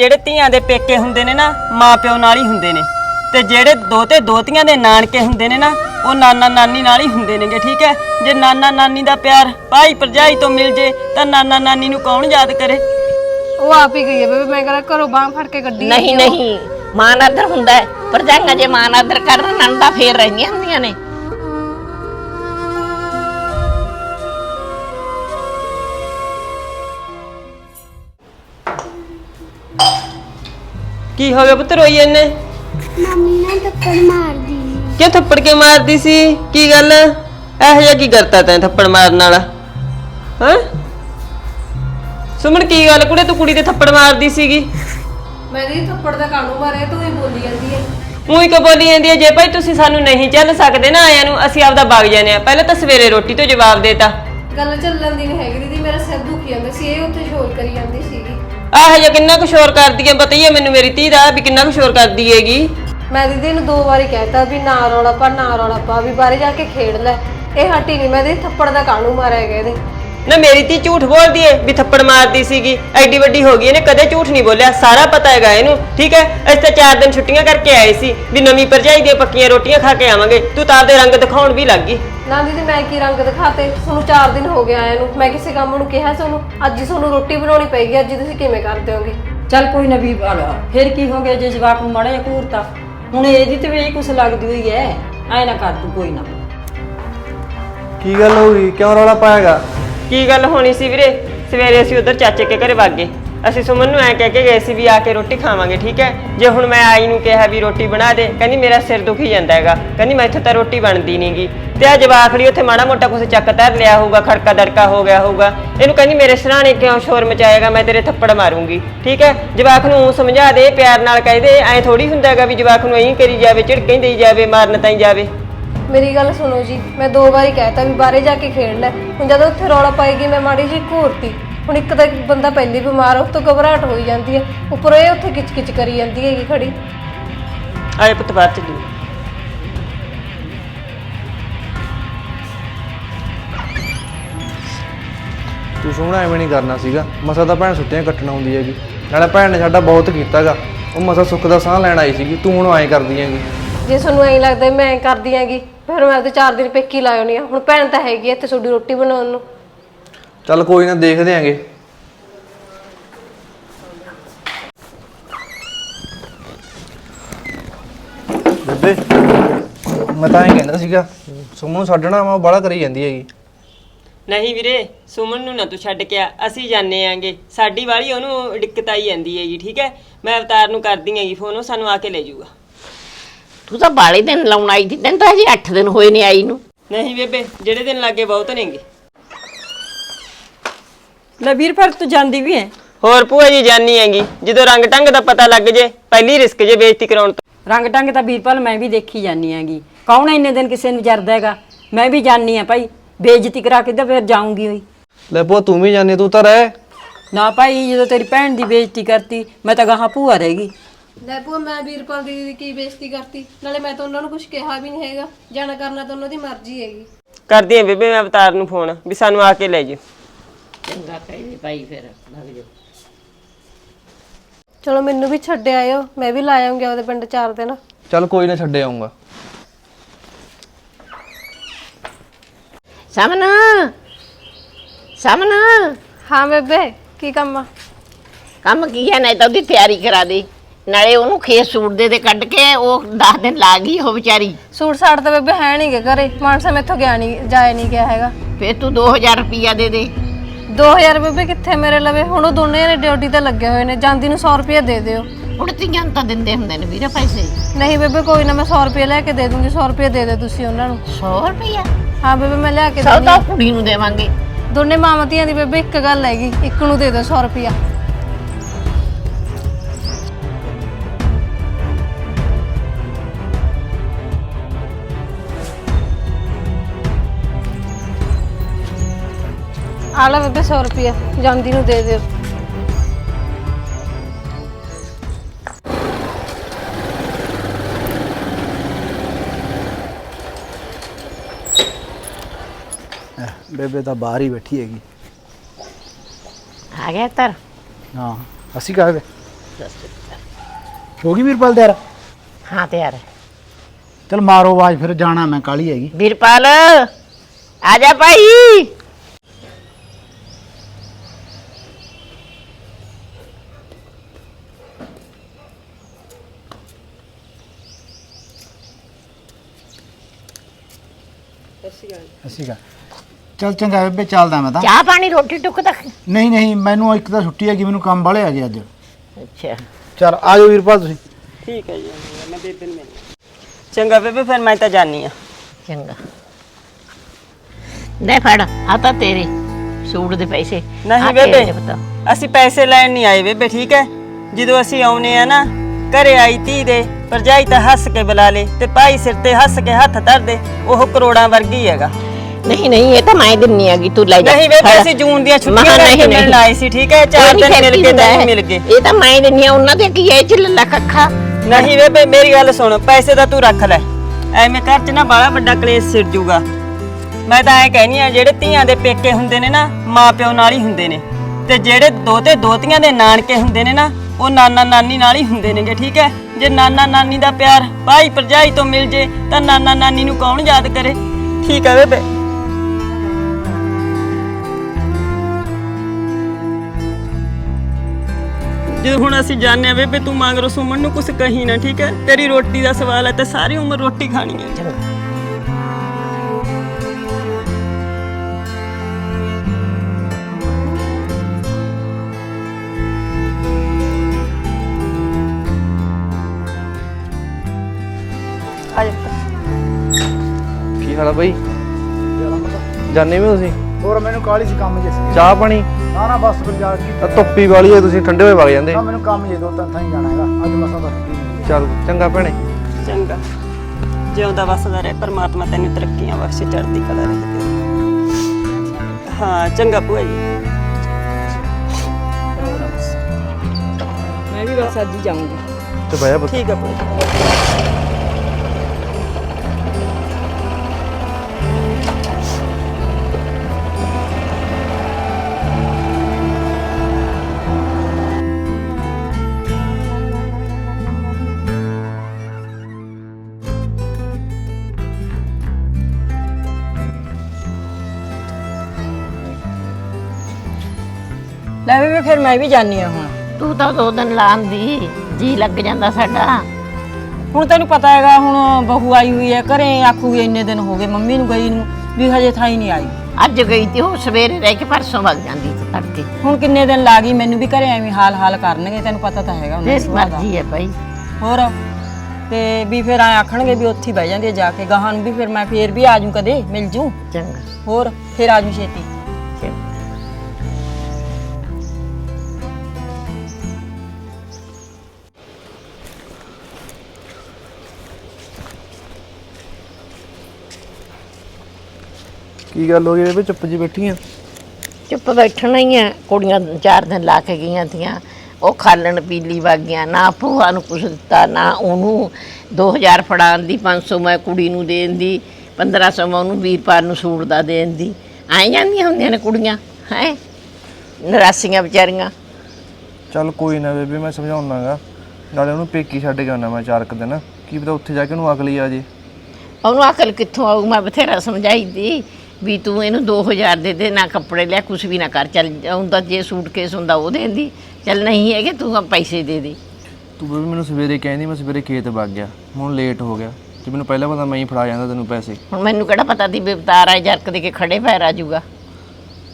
ਜਿਹੜੇ ਧੀਆਂ ਦੇ ਪੇਕੇ ਹੁੰਦੇ ਨੇ ਨਾ ਮਾਪਿਓ ਨਾਲ ਹੀ ਹੁੰਦੇ ਨੇ। ਤੇ ਜਿਹੜੇ ਦੋਤੇ ਦੋਤੀਆਂ ਦੇ ਨਾਨਕੇ ਹੁੰਦੇ ਨੇ ਨਾ ਉਹ ਨਾਨਾ ਨਾਨੀ ਨਾਲ ਹੀ ਹੁੰਦੇ ਨੇਗੇ ਠੀਕ ਹੈ? ਜੇ ਨਾਨਾ ਨਾਨੀ ਦਾ ਪਿਆਰ ਭਾਈ ਭਰਜਾਈ ਤੋਂ ਮਿਲ ਜੇ ਤਾਂ ਨਾਨਾ ਨਾਨੀ ਨੂੰ ਕੌਣ ਯਾਦ ਕਰੇ? ਉਹ ਆਪ ਹੀ ਗਈ ਹੈ ਬੇਬੇ ਮੈਂ ਕਹਿੰਦਾ ਘਰੋਂ ਬਾਹ ਫੜ ਕੇ ਗੱਡੀ ਨਹੀਂ ਨਹੀਂ। ਮਾਨ ਆਦਰ ਹੁੰਦਾ ਹੈ। ਪਰ ਜਾਂਗਾ ਜੇ ਮਾਨ ਆਦਰ ਕਰਨ ਨੰਦਾ ਫੇਰ ਰਹਿੰਦੀਆਂ ਹੁੰਦੀਆਂ ਨੇ। ਕੀ ਹੋ ਗਿਆ ਪੁੱਤ ਰੋਈ ਇਹਨੇ ਮੰਮੀ ਨੇ ਥੱਪੜ ਮਾਰਦੀ ਸੀ। ਕਿਉਂ ਥੱਪੜ ਕੇ ਮਾਰਦੀ ਸੀ? ਕੀ ਗੱਲ? ਇਹੋ ਜਿਹਾ ਕੀ ਕਰਤਾ ਤੈਂ ਥੱਪੜ ਮਾਰਨ ਵਾਲਾ? ਹਾਂ? ਸੁਮਨ ਕੀ ਗੱਲ? ਕੁੜੇ ਤੂੰ ਕੁੜੀ ਤੇ ਥੱਪੜ ਮਾਰਦੀ ਸੀਗੀ। ਮੈਂ ਦੀ ਥੱਪੜ ਦਾ ਕਾਣੂ ਮਾਰਿਆ? ਤੂੰ ਹੀ ਬੋਲੀ ਜਾਂਦੀ ਹੈ ਉਹੀ ਕੋ ਬੋਲੀ ਜਾਂਦੀ ਹੈ ਜੇ ਭਾਈ ਤੁਸੀਂ ਸਾਨੂੰ ਨਹੀਂ ਚੱਲ ਸਕਦੇ ਨਾ ਆਇਆਂ ਨੂੰ ਅਸੀਂ ਆਪਦਾ ਵਗ ਜਾਂਦੇ ਆ ਪਹਿਲਾਂ ਤਾਂ ਸਵੇਰੇ ਰੋਟੀ ਤੋਂ ਜਵਾਬ ਦੇਤਾ। ਗੱਲ ਚੱਲਣ ਦੀ ਨਹੀਂ ਹੈਗੀ ਦੀਦੀ ਮੇਰਾ ਸਿਰ ਦੁਖੀ ਜਾਂਦਾ ਸੀ ਇਹ ਉੱਥੇ ਸ਼ੋਰ ਕਰੀ ਜਾਂਦੀ ਸੀਗੀ। ਆਹ ਜੇ ਕਿੰਨਾ ਕੁ ਸ਼ੋਰ ਕਰਦੀ ਹੈ ਪਤਾ ਹੀ ਹੈ ਮੈਨੂੰ ਮੇਰੀ ਧੀ ਦਾ ਵੀ ਕਿੰਨਾ ਕੁ ਸ਼ੋਰ ਕਰਦੀ ਹੈਗੀ। ਮੈਂ ਦੀਦੀ ਨੂੰ ਦੋ ਵਾਰੀ ਕਹਿਤਾ ਵੀ ਨਾ ਰੌਲਾ ਪਾ, ਨਾ ਰੌਲਾ ਪਾ, ਵੀ ਬਾਹਰ ਜਾ ਕੇ ਖੇਡ ਲੈ। ਇਹ ਹਟੀ ਨਹੀਂ ਮੈਂ ਦੀ ਥੱਪੜ ਦਾ ਕਾਣੂ ਮਾਰਿਆ ਗਿਆ ਇਹਦੇ। ਨਾ ਮੇਰੀ ਧੀ ਝੂਠ ਬੋਲਦੀ ਏ ਵੀ ਥੱਪੜ ਮਾਰਦੀ ਸੀਗੀ। ਐਡੀ ਵੱਡੀ ਹੋ ਗਈ ਇਹਨੇ ਕਦੇ ਝੂਠ ਨਹੀਂ ਬੋਲਿਆ ਸਾਰਾ ਪਤਾ ਹੈਗਾ ਇਹਨੂੰ ਠੀਕ ਹੈ? ਅਸੀਂ ਤਾਂ ਚਾਰ ਦਿਨ ਛੁੱਟੀਆਂ ਕਰਕੇ ਆਏ ਸੀ ਵੀ ਨਵੀਂ ਭਰਜਾਈ ਦੀਆਂ ਪੱਕੀਆਂ ਰੋਟੀਆਂ ਖਾ ਕੇ ਆਵਾਂਗੇ। ਤੂੰ ਤਾਂ ਆਪਦੇ ਰੰਗ ਦਿਖਾਉਣ ਵੀ ਲੱਗ ਗਈ। ਨਾ ਦੀਦੀ ਮੈਂ ਕੀ ਰੰਗ ਦਿਖਾਤੇ? ਤੁਹਾਨੂੰ 4 ਦਿਨ ਹੋ ਗਏ ਆਇਆ ਨੂੰ। ਮੈਂ ਕਿਸੇ ਕੰਮ ਨੂੰ ਕਿਹਾ ਤੁਹਾਨੂੰ ਅੱਜ ਹੀ ਤੁਹਾਨੂੰ ਰੋਟੀ ਬਣਾਉਣੀ ਪਏਗੀ ਅੱਜ ਹੀ ਤੁਸੀਂ ਕਿਵੇਂ ਕਰ ਦਿਓਗੇ? ਚੱਲ ਕੋਈ ਨਾ ਵੀ ਵਾਲਾ ਫਿਰ ਕੀ ਹੋ ਗਿਆ ਜੇ ਜਵਾਕ ਨੂੰ ਮਾੜਾ ਜਿਹਾ ਘੂਰਤਾ? ਹੁਣ ਇਹਦੀ ਤੇ ਵੀ ਕੁਛ ਲੱਗਦੀ ਹੋਈ ਐ ਐ ਨਾ ਕਰ ਤੂੰ ਕੋਈ ਨਾ। ਕੀ ਗੱਲ ਹੋ ਗਈ? ਕਿਉਂ ਰੌਲਾ ਪਾਇਆਗਾ ਕੀ ਗੱਲ ਹੋਣੀ ਸੀ ਵੀਰੇ? ਸਵੇਰੇ ਅਸੀਂ ਉਧਰ ਚਾਚੇ ਕੇ ਘਰੇ ਵਗ ਗਏ। ਅਸੀਂ ਸੁਮਨ ਨੂੰ ਐ ਕਹਿ ਕੇ ਗਏ ਸੀ ਵੀ ਆ ਕੇ ਰੋਟੀ ਖਾਵਾਂਗੇ, ਠੀਕ ਹੈ? ਜੇ ਹੁਣ ਮੈਂ ਆਈ ਨੂੰ ਕਿਹਾ ਵੀ ਰੋਟੀ ਬਣਾ ਦੇ, ਕਹਿੰਦੀ ਮੇਰਾ ਸਿਰ ਦੁਖੀ ਜਾਂਦਾ ਹੈਗਾ। ਕਹਿੰਦੀ ਮੈਂ ਇੱਥੇ ਤਾਂ ਰੋਟੀ ਬਣਦੀ ਨਹੀਂਗੀ ਤੇ ਆ ਲਈ ਉੱਥੇ ਮਾੜਾ ਮੋਟਾ ਕੁਛ ਚੱਕ ਧਰ ਲਿਆ ਹੋਊਗਾ, ਖੜਕਾ ਦੜਕਾ ਹੋ ਗਿਆ ਹੋਊਗਾ। ਇਹਨੂੰ ਕਹਿੰਦੀ ਮੇਰੇ ਸਰਾਣੇ ਕਿਉਂ ਸ਼ੋਰ ਮਚਾਏਗਾ, ਮੈਂ ਤੇਰੇ ਥੱਪੜ ਮਾਰੂੰਗੀ, ਠੀਕ ਹੈ? ਜਵਾਕ ਨੂੰ ਸਮਝਾ ਦੇ, ਪਿਆਰ ਨਾਲ ਕਹਿ ਦੇ, ਐ ਥੋੜੀ ਹੁੰਦਾ ਹੈਗਾ ਵੀ ਜਵਾਕ ਨੂੰ ਐਂ ਕਰੀ ਜਾਵੇ, ਝਿੜਕਾਂ ਹੀ ਦੇਈ ਜਾਵੇ, ਮਾਰਨ ਤਾਈ ਜਾਵੇ। ਮੇਰੀ ਗੱਲ ਸੁਣੋ ਜੀ ਮੈਂ ਦੋ ਵਾਰੀ ਕਹਿਤਾ ਵੀ ਬਾਹਰੇ ਜਾ ਕੇ ਖੇਡ ਲੈ ਹੁਣ ਜਦੋਂ ਉੱਥੇ ਰੌਲਾ ਪਾਏਗੀ ਮੈਂ ਮਾੜੀ ਜੀ ਘੂਰਤੀ। ਹੁਣ ਇੱਕ ਤਾਂ ਬੰਦਾ ਪਹਿਲੀ ਬਿਮਾਰ ਉਸ ਤੋਂ ਘਬਰਾਹਟ ਹੋਈ ਜਾਂਦੀ ਹੈ। ਉੱਪਰ ਇਹ ਉੱਥੇ ਕਿਚ-ਕਿਚ ਕਰੀ ਜਾਂਦੀ ਹੈਗੀ ਖੜੀ। ਆਏ ਪੁੱਤ ਬਾਹਰ ਚੱਲੀ ਤੂੰ ਸੋਹਣਾ ਐਵੇਂ ਨਹੀਂ ਕਰਨਾ ਸੀਗਾ। ਮਸਾ ਤਾਂ ਭੈਣ ਸੁੱਤੀਆਂ ਕੱਟਣ ਆਉਂਦੀ ਹੈਗੀ। ਨਾਲੇ ਭੈਣ ਨੇ ਸਾਡਾ ਬਹੁਤ ਕੀਤਾਗਾ। ਉਹ ਮਸਾ ਸੁੱਖ ਦਾ ਸਾਹ ਲੈਣ ਆਈ ਸੀਗੀ। ਤੂੰ ਹੁਣ ਐਂ ਕਰਦੀ ਹੈਗੀ। ਜੇ ਤੁਹਾਨੂੰ ਐਂ ਲੱਗਦਾ ਮੈਂ ਕਰਦੀ ਆਂਗੀ ਫਿਰ ਮੈਂ ਤੇ 4 ਦਿਨ ਪੇਕੀ ਲਾ ਆਉਣੀ ਆ। ਹੁਣ ਭੈਣ ਤਾਂ ਹੈਗੀ ਇੱਥੇ ਤੁਹਾਡੀ ਰੋਟੀ ਬਣਾਉਣ ਨੂੰ। ਚੱਲ ਕੋਈ ਨਾ ਦੇਖਦੇ ਆਂਗੇ। ਬੇਬੇ ਮੈਂ ਤਾਂ ਐਂ ਕਹਿੰਦਾ ਸੀਗਾ ਸੁਮਨ ਨੂੰ ਛੱਡਣਾ ਮੈਂ ਬੜਾ ਕਰੀ ਜਾਂਦੀ ਹੈਗੀ। ਨਹੀਂ ਵੀਰੇ ਸੁਮਨ ਨੂੰ ਨਾ ਤੂੰ ਛੱਡ ਕੇ ਆ ਅਸੀਂ ਜਾਣੇ ਆਂਗੇ। ਸਾਡੀ ਵਾਲੀ ਉਹਨੂੰ ਦਿੱਕਤ ਆਈ ਜਾਂਦੀ ਹੈਗੀ ਠੀਕ ਹੈ? ਮੈਂ ਅਵਤਾਰ ਨੂੰ ਕਰਦੀ ਹੈਗੀ ਫੋਨ ਉਹ ਸਾਨੂੰ ਆ ਕੇ ਲੈ ਜਾਊਗਾ। ਤੂੰ ਤਾਂ ਬਾਲੇ ਦਿਨ ਲਾਉਣ ਆਈ ਸੀ ਤੈਨੂੰ ਤਾਂ ਹਜੇ 8 ਦਿਨ ਹੋਏ ਨੇ ਆਈ ਨੂੰ। ਨਹੀਂ ਬੇਬੇ ਜਿਹੜੇ ਦਿਨ ਲੱਗੇ ਬਹੁਤ ਨੇਗੇ। ਲੈ ਵੀਰ ਫਿਰ ਤੂੰ ਜਾਂਦੀ ਵੀ ਐ ਹੋਰ ਭੂਆ ਜੀ ਜਾਨੀ ਹੈਗੀ ਜਦੋਂ ਰੰਗ ਟੰਗ ਦਾ ਪਤਾ ਲੱਗ ਜੇ ਪਹਿਲੀ ਰਿਸਕ ਜੇ ਬੇਇੱਜ਼ਤੀ ਕਰਾਉਣ ਤੋਂ। ਰੰਗ ਟੰਗ ਤਾਂ ਵੀਰਪਾਲ ਮੈਂ ਵੀ ਦੇਖੀ ਜਾਨੀ ਆਂਗੀ ਕੌਣ ਇੰਨੇ ਦਿਨ ਕਿਸੇ ਨੂੰ ਜਰਦਾ ਹੈਗਾ? ਮੈਂ ਵੀ ਜਾਨੀ ਆ ਭਾਈ ਬੇਇੱਜ਼ਤੀ ਕਰਾ ਕੇ ਤਾਂ ਫਿਰ ਜਾਊਂਗੀ ਹੋਈ ਲੈ ਭੂਆ ਤੂੰ ਵੀ ਜਾਣੀ ਤੂੰ ਤਾਂ ਰਹਿ। ਨਾ ਭਾਈ ਜਦੋਂ ਤੇਰੀ ਭੈਣ ਦੀ ਬੇਇੱਜ਼ਤੀ ਕਰਤੀ ਮੈਂ ਤਾਂ ਗਾਹਾਂ ਭੂਆ ਰਹੇਗੀ ਲੈ ਭੂਆ ਮੈਂ ਵੀਰਪਾਲ ਦੀਦੀ ਦੀ ਕੀ ਬੇਇੱਜ਼ਤੀ ਕਰਤੀ? ਨਾਲੇ ਮੈਂ ਤਾਂ ਉਹਨਾਂ ਨੂੰ ਕੁਝ ਕਿਹਾ ਵੀ ਨਹੀਂ ਹੈਗਾ। ਜਾਣਾ ਕਰਨਾ ਤਾਂ ਉਹਨਾਂ ਦੀ ਮਰਜ਼ੀ ਹੈਗੀ। ਕਰਦੀ ਹਾਂ ਬੇਬੇ ਮੈਂ ਅਵਤਾਰ ਨੂੰ ਫੋਨ ਵੀ ਸਾਨੂੰ ਆ ਕੇ ਲੈ ਜਾਓ। ਚੰਗਾ ਕਹੀ ਭਾਈ ਫਿਰ ਲੱਗ ਜਾ ਚਲੋ ਮੈਨੂੰ ਵੀ ਛੱਡ ਆਇਓ ਮੈਂ ਵੀ ਲਾ ਆਉਂਗੀ ਉਹਦੇ ਪਿੰਡ 4 ਦਿਨ। ਚੱਲ ਕੋਈ ਨਾ ਛੱਡੇ ਆਉਂਗਾ। ਸਮਨ! ਸਮਨ! ਹਾਂ ਬੇਬੇ ਕੀ ਕੰਮ ਆ? ਕੰਮ ਕੀ ਹੈ ਨਹੀਂ ਤਾਂ ਉਹਦੀ ਤਿਆਰੀ ਕਰਾ ਦੇ। ਨਾਲੇ ਉਹਨੂੰ ਖੇਤ ਸੂਟ ਦੇ ਦੇ ਕੱਢ ਕੇ ਉਹ 10 ਦਿਨ ਲਾ ਗਈ ਉਹ ਵਿਚਾਰੀ। ਸੂਟ ਸਾਟ ਤਾਂ ਬੇਬੇ ਹੈ ਨਹੀਂਗੇ ਘਰੇ। ਮਾਨਸਾ ਮੈਥੋਂ ਗਿਆ ਨਹੀਂ ਜਾਏ ਨਹੀਂ ਗਿਆ ਹੈਗਾ। ਫਿਰ ਤੂੰ 2000 ਰੁਪਈਆ ਦੇ ਦੇ। 2000 ਬੇਬੇ ਕਿੱਥੇ ਮੇਰੇ ਲਵੇ? ਹੁਣ ਉਹ ਦੋਨੇ ਨੇ ਡਿਊਟੀ ਤੇ ਲੱਗੇ ਹੋਏ ਨੇ। ਜਾਂਦੀ ਨੂੰ 100 ਰੁਪਏ ਦੇ ਦਿਓ। ਹੁਣ ਤੀਆਂ ਨੂੰ ਤਾਂ ਦਿੰਦੇ ਹੁੰਦੇ ਨੇ ਵੀਰੇ ਪੈਸੇ। ਨਹੀਂ ਬੇਬੇ ਕੋਈ ਨਾ ਮੈਂ 100 ਰੁਪਏ ਲੈ ਕੇ ਦੇ ਦੂੰਗੀ। 100 ਰੁਪਏ ਦੇ ਦਿਓ ਤੁਸੀਂ ਉਹਨਾਂ ਨੂੰ। 100 ਰੁਪਈਆ? ਹਾਂ ਬੇਬੇ ਮੈਂ ਲਿਆ ਕੇ ਸੌ ਦਿੰਦੀ ਤਾਂ ਹਾਂ। ਕੁੜੀ ਨੂੰ ਦੇਵਾਂਗੇ। ਦੋਨੇ ਮਾਵਾਂ ਧੀਆਂ ਦੀ ਬੇਬੇ ਇੱਕ ਗੱਲ ਹੈਗੀ। ਇੱਕ ਨੂੰ ਦੇ ਦਿਓ 100 ਰੁਪਿਆ ਆ ਲੈ ਬੇਬੇ 100 ਰੁਪਿਆ ਜਾਂਦੀ ਨੂੰ ਦੇ ਦਿਓ। ਬੇਬੇ ਤਾਂ ਬਾਹਰ ਹੀ ਬੈਠੀ ਹੈਗੀ। ਆ ਗਿਆ ਤਰ ਹਾਂ ਅਸੀਂ ਕਹਾਂਗੇ ਹੋ ਗਈ ਵੀਰਪਾਲ ਤਿਆਰ? ਹਾਂ ਤਿਆਰ ਹੈ। ਚਲ ਮਾਰੋ ਆਵਾਜ਼ ਫਿਰ ਜਾਣਾ ਮੈਂ ਕਾਲੀ ਹੈਗੀ। ਵੀਰਪਾਲ ਆ ਜਾ ਭਾਈ। ਅਸੀਂ ਕਾ ਚਲ ਚੰਗਾ ਬੇਬੇ ਚੱਲਦਾ ਮੈਂ ਤਾਂ। ਚਾਹ ਪਾਣੀ ਰੋਟੀ ਟੁੱਕ ਤੱਕ ਨਹੀਂ ਨਹੀਂ ਮੈਨੂੰ ਇੱਕ ਤਾਂ ਛੁੱਟੀ ਹੈਗੀ ਮੈਨੂੰ ਕੰਮ ਵਾਲੇ ਆ ਗਏ ਅੱਜ। ਅੱਛਾ। ਚਲ ਆ ਜਾਓ ਵੀਰਪਾਲ ਤੁਸੀਂ। ਠੀਕ ਹੈ ਜੀ ਮੈਂ ਬੇਬੇ ਨੂੰ ਮਿਲਣਾ ਚੰਗਾ ਬੇਬੇ ਫਿਰ ਮੈਂ ਤਾਂ ਜਾਣੀ ਆ ਚੰਗਾ। ਲੈ ਫੜ ਆ ਤਾਂ ਤੇਰੇ ਸੂਟ ਦੇ ਪੈਸੇ। ਨਹੀਂ ਬੇਬੇ। ਅਸੀਂ ਪੈਸੇ ਲੈਣ ਨਹੀਂ ਆਏ ਬੇਬੇ ਠੀਕ ਹੈ? ਜਦੋਂ ਅਸੀਂ ਆਉਨੇ ਆ ਨਾ ਘਰੇ ਆਈ ਧੀ ਦੇ ਪਰਜਾਈ ਤਾਂ ਹੱਸ ਕੇ ਬੁਲਾ ਲੇ ਤੇ ਭਾਈ ਸਿਰ ਤੇ ਹੱਸ ਕੇ ਹੱਥ ਧਰ ਦੇ ਉਹ ਕਰੋੜਾਂ ਵਰਗੀ ਹੈਗਾ। ਨਹੀਂ ਨਹੀਂ ਇਹ ਤਾਂ ਮੈਂ ਦਿੰਨੀ ਹੈਗੀ ਤੂੰ ਲੈ ਜਾ। ਨਹੀਂ ਫੜ। ਅਸੀਂ ਜੂਨ ਦੀਆਂ ਛੁੱਟੀਆਂ ਕਰਕੇ ਨਹੀਂ, ਮਿਲਣ। ਆਏ ਸੀ ਠੀਕ ਹੈ ਚਾਰ ਦਿਨ ਮਿਲ ਕੀ ਤਾਂ? ਮਿਲ ਗਏ। ਇਹ ਤਾਂ ਮੈਂ ਦਿੰਨੀ ਆ ਉਹਨਾਂ ਦੇ ਕੀ ਇਹ ਚ ਲੱਲਾ ਕੱਖਾ ਨਹੀਂ ਬੇਬੇ ਮੇਰੀ ਗੱਲ ਸੁਣ ਪੈਸੇ ਤਾਂ ਤੂੰ ਰੱਖ ਲੈ। ਐਵੇਂ ਘਰ 'ਚ ਨਾ ਬਾਲਾ ਵੱਡਾ ਕਲੇਸ਼ ਸਿਰ ਜੂਗਾ। ਮੈਂ ਤਾਂ ਐ ਕਹਿਨੀ ਆ ਜਿਹੜੇ ਧੀਆਂ ਦੇ ਪੇਕੇ ਹੁੰਦੇ ਨੇ ਨਾ ਮਾਂ ਪਿਓ ਨਾਲ ਹੀ ਹੁੰਦੇ ਨੇ। ਤੇ ਜਿਹੜੇ ਦੋਤੇ ਦੋਤੀਆਂ ਦੇ ਨਾਨਕੇ ਹੁੰਦੇ ਨੇ ਨਾ ਉਹ ਨਾਨਾ ਨਾਨੀ ਨਾਲ ਹੀ ਹੁੰਦੇ ਨੇਗੇ ਠੀਕ ਹੈ? ਜੇ ਨਾਨਾ ਨਾਨੀ ਦਾ ਪਿਆਰ ਭਾਈ ਭਰਜਾਈ ਤੋਂ ਮਿਲ ਜੇ ਤਾਂ ਨਾਨਾ ਨਾਨੀ ਨੂੰ ਕੌਣ ਯਾਦ ਕਰੇ? ਠੀਕ ਹੈ ਬੇਬੇ ਜੇ ਹੁਣ ਅਸੀਂ ਜਾਣਦੇ ਆ ਬੇਬੇ ਤੂੰ ਮੰਗ ਰੋ ਸੁਮਨ ਨੂੰ ਕੁਝ ਕਹੀ ਨਾ ਠੀਕ ਹੈ? ਤੇਰੀ ਰੋਟੀ ਦਾ ਸਵਾਲ ਹੈ ਤੇ ਸਾਰੀ ਉਮਰ ਰੋਟੀ ਖਾਣੀ ਹੈ। ਕੀ ਹਾਲ ਆ ਬਾਈ? ਜਾਣੇ ਵੀ ਤੁਸੀਂ? ਹੋਰ ਮੈਨੂੰ ਕਾਲੀ ਸੀ ਕੰਮ ਜੇ ਸੀ ਚਾਹ ਪਾਣੀ? ਨਾ ਨਾ ਬਸ ਫਿਰ ਜਾ ਕੇ ਆ ਧੁੱਪੀ ਵਾਲੀ ਹੈ ਤੁਸੀਂ ਠੰਡੇ ਹੋਏ ਵਗ ਜਾਂਦੇ। ਨਾ ਮੈਨੂੰ ਕੰਮ ਜੇ ਦੋ ਤਿੰਨ ਥਾਂ ਹੀ ਜਾਣਾ ਹੈਗਾ। ਅੱਜ ਮਸਾਂ ਦਾ ਚੱਲ ਚੰਗਾ ਭੈਣੇ। ਚੰਗਾ। ਜਿਉਂਦਾ ਵਸਦਾ ਰਹੇ ਪਰਮਾਤਮਾ ਤੈਨੂੰ ਤਰੱਕੀਆਂ ਬਖਸ਼ੇ ਚੜ੍ਹਦੀ ਕਲਾ ਰਹੇ। ਹਾਂ ਚੰਗਾ ਭੂਆ ਜੀ। ਮੈਂ ਵੀ ਬਸ ਅੱਜ ਹੀ ਜਾਊਂਗੀ। ਤੇ ਬਾਇਆ ਠੀਕ ਆ ਭੂਆ ਜੀ। ਲੈ ਵੀ ਫਿਰ ਮੈਂ ਵੀ ਜਾਣੀ ਆ ਹੁਣ। ਤੂੰ ਤਾਂ ਦੋ ਦਿਨ ਲਾਂਦੀ ਜੀ ਲੱਗ ਜਾਂਦਾ ਸਾਡਾ। ਹੁਣ ਤੈਨੂੰ ਪਤਾ ਹੈਗਾ ਹੁਣ ਬਹੂ ਆਈ ਹੋਈ ਹੈ ਘਰੇ ਆਖੂਗੀ ਇੰਨੇ ਦਿਨ ਹੋ ਗਏ ਮੰਮੀ ਨੂੰ ਗਈ ਨੂੰ ਵੀ ਹਜੇ ਥਾਈ ਨਹੀਂ ਆਈ। ਅੱਜ ਗਈ ਤੇ ਉਹ ਸਵੇਰੇ ਰਹਿ ਕੇ ਪਰਸੋਂ ਵਗ ਜਾਂਦੀ ਸੀ ਤੜਕੇ। ਹੁਣ ਕਿੰਨੇ ਦਿਨ ਲਾ ਗਈ ਮੈਨੂੰ ਵੀ ਘਰੇ ਐਵੇਂ ਹਾਲ ਹਾਲ ਕਰਨਗੇ ਤੈਨੂੰ ਪਤਾ ਤਾਂ ਹੈਗਾ ਉਹਨਾਂ ਸੁਭਾਅ ਦਾ ਮਰਜ਼ੀ ਹੈ ਭਾਈ। ਹੋਰ ਤੇ ਵੀ ਫਿਰ ਆ ਆਖਣਗੇ ਵੀ ਉੱਥੇ ਹੀ ਬਹਿ ਜਾਂਦੀ ਜਾ ਕੇ ਗਾਹਾਂ ਨੂੰ ਵੀ ਫਿਰ ਮੈਂ ਫੇਰ ਵੀ ਆ ਜੂ ਕਦੇ ਮਿਲ ਜੂ। ਚੰਗਾ। ਹੋਰ ਫਿਰ ਆ ਜੂ ਛੇਤੀ। ਕੀ ਗੱਲ ਹੋ ਗਈ ਬੇਬੇ? ਚੁੱਪ ਜੀ ਬੈਠੀ ਆ? ਚੁੱਪ ਬੈਠਣਾ ਹੀ ਆ। ਕੁੜੀਆਂ ਚਾਰ ਦਿਨ ਲਾ ਕੇ ਗਈਆਂ ਤੀਆਂ। ਉਹ ਖਾਲਣ ਪੀਲੀ ਵਾਗੀਆਂ ਨਾ ਭੂਆ ਨੂੰ ਕੁਛ ਦਿੱਤਾ ਨਾ ਉਹਨੂੰ। 2000 ਫੜਾਉਣ ਦੀ 500 ਮੈਂ ਕੁੜੀ ਨੂੰ ਦੇਣ ਦੀ 1500 ਮੈਂ ਉਹਨੂੰ ਵੀਰਪਾਲ ਨੂੰ ਸੂਟ ਦਾ ਦੇਣ ਦੀ। ਆਏ ਜਾਂਦੀਆਂ ਹੁੰਦੀਆਂ ਨੇ ਕੁੜੀਆਂ ਹੈ? ਨਰਾਸੀਆਂ ਵਿਚਾਰੀਆਂ। ਚੱਲ ਕੋਈ ਨਾ ਬੇਬੇ ਮੈਂ ਸਮਝਾਉਣਾਗਾ ਨਾਲੇ ਉਹਨੂੰ ਪੇਕੀ ਛੱਡ ਕੇ ਆਉਣਾ ਮੈਂ ਚਾਰ ਕੁ ਦਿਨ। ਕੀ ਪਤਾ ਉੱਥੇ ਜਾ ਕੇ ਉਹਨੂੰ ਅਕਲ ਹੀ ਆ ਜੇ। ਉਹਨੂੰ ਅਕਲ ਕਿੱਥੋਂ ਆਊ? ਮੈਂ ਬਥੇਰਾ ਸਮਝਾਈ ਦੀ। ਵੀ ਤੂੰ ਇਹਨੂੰ 2000 ਦੇ ਦੇ ਨਾ ਕੱਪੜੇ ਲਿਆ ਕੁਛ ਵੀ ਨਾ ਕਰ। ਚੱਲ ਹੁੰਦਾ ਜੇ ਸੂਟਕੇਸ ਹੁੰਦਾ ਉਹ ਦੇਣ ਦੀ। ਚੱਲ ਨਹੀਂ ਹੈਗੇ ਤੂੰ ਪੈਸੇ ਦੇ ਦੇ। ਤੂੰ ਬੇਬੇ ਮੈਨੂੰ ਸਵੇਰੇ ਕਹਿੰਦੀ ਮੈਂ ਸਵੇਰੇ ਖੇਤ ਵਗ ਗਿਆ। ਹੁਣ ਲੇਟ ਹੋ ਗਿਆ। ਤੇ ਮੈਨੂੰ ਪਹਿਲਾਂ ਪਤਾ ਮੈਂ ਹੀ ਫੜਾ ਜਾਂਦਾ ਤੈਨੂੰ ਪੈਸੇ। ਹੁਣ ਮੈਨੂੰ ਕਿਹੜਾ ਪਤਾ ਸੀ ਬਿਵਤਾਰ ਆ ਜਰਕ ਦੇ ਕੇ ਖੜੇ ਪੈਰ ਆ ਜਾਊਗਾ।